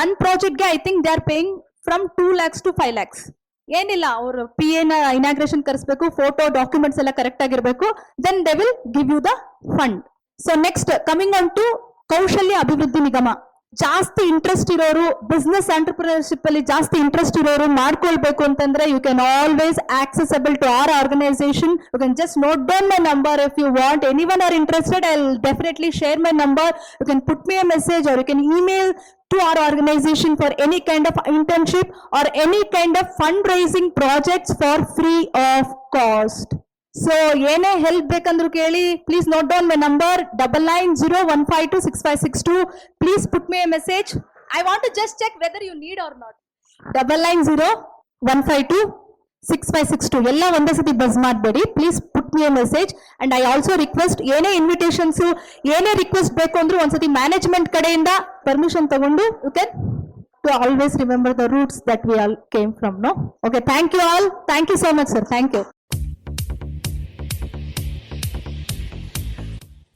one ಪ್ರಾಜೆಕ್ಟ್ಗೆ I think they are paying from two lakhs to five lakhs ಏನಿಲ್ಲ, ಅವರು ಪಿ ಎನ ಇನಾಗ್ರೇಷನ್ ಕರೆಸ್ಬೇಕು ಫೋಟೋ ಡಾಕ್ಯುಮೆಂಟ್ಸ್ ಎಲ್ಲ ಕರೆಕ್ಟ್ ಆಗಿರ್ಬೇಕು. Then they will give you the fund so next coming on to ಕೌಶಲ್ಯ ಅಭಿವೃದ್ಧಿ ನಿಗಮ ಜಾಸ್ತಿ ಇಂಟ್ರೆಸ್ಟ್ ಇರೋರು ಬಿಸ್ನೆಸ್ ಆಂಟರ್ಪ್ರಿನರ್ಶಿಪ್ ಅಲ್ಲಿ ಜಾಸ್ತಿ ಇಂಟ್ರೆಸ್ಟ್ ಇರೋರು ಮಾಡ್ಕೊಳ್ಬೇಕು ಅಂತಂದ್ರೆ you can always accessible to our organization you can just note down my number if you want anyone are interested I definitely share my number you can put me a message or you can email to our organization for any kind of internship or any kind of fundraising projects for free of cost. So ಏನೇ ಹೆಲ್ಪ್ ಬೇಕಂದ್ರು ಕೇಳಿ please note down my number double nine zero one five two six five six two please put me a message I want to just check whether you need or not double nine zero one five two six five six two ಎಲ್ಲ ಒಂದೇ ಸತಿ ಬಸ್ ಮಾಡಬೇಡಿ. Please put me a message and I also request ಏನೇ ಇನ್ವಿಟೇಷನ್ಸ್ ಏನೇ ರಿಕ್ವೆಸ್ಟ್ ಬೇಕು ಅಂದ್ರೂ ಒಂದ್ಸತಿ ಮ್ಯಾನೇಜ್ಮೆಂಟ್ ಕಡೆಯಿಂದ ಪರ್ಮಿಷನ್ ತಗೊಂಡು you can to always remember the roots that we all came from no okay thank you all thank you so much sir thank you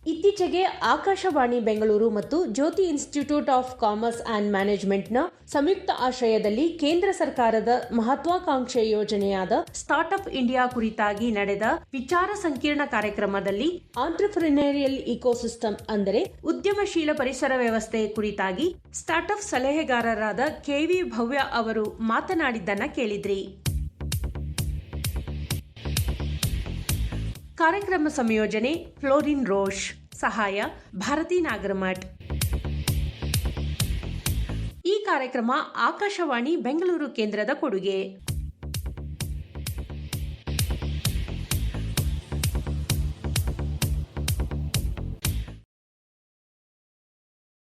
ಇತ್ತೀಚೆಗೆ ಆಕಾಶವಾಣಿ ಬೆಂಗಳೂರು ಮತ್ತು Jyoti institute of commerce and ಮ್ಯಾನೇಜ್ಮೆಂಟ್ನ ಸಂಯುಕ್ತ ಆಶ್ರಯದಲ್ಲಿ ಕೇಂದ್ರ ಸರ್ಕಾರದ ಮಹತ್ವಾಕಾಂಕ್ಷೆ ಯೋಜನೆಯಾದ ಸ್ಟಾರ್ಟ್ಅಪ್ ಇಂಡಿಯಾ ಕುರಿತಾಗಿ ನಡೆದ ವಿಚಾರ ಸಂಕಿರಣ ಕಾರ್ಯಕ್ರಮದಲ್ಲಿ ಆಂಟ್ರಪ್ರಿನೇರಿಯಲ್ ಇಕೋಸಿಸ್ಟಮ್ ಅಂದರೆ ಉದ್ಯಮಶೀಲ ಪರಿಸರ ವ್ಯವಸ್ಥೆ ಕುರಿತಾಗಿ ಸ್ಟಾರ್ಟ್ಅಪ್ ಸಲಹೆಗಾರರಾದ ಕೆವಿ ಭವ್ಯ ಅವರು ಮಾತನಾಡಿದ್ದನ್ನ ಕೇಳಿದ್ರಿ. ಕಾರ್ಯಕ್ರಮ ಸಂಯೋಜನೆ ಫ್ಲೋರಿನ್ ರೋಷ್. ಸಹಾಯ ಭಾರತಿ ನಾಗರಮಠ್ ಈ ಕಾರ್ಯಕ್ರಮ ಆಕಾಶವಾಣಿ ಬೆಂಗಳೂರು ಕೇಂದ್ರದ ಕೊಡುಗೆ.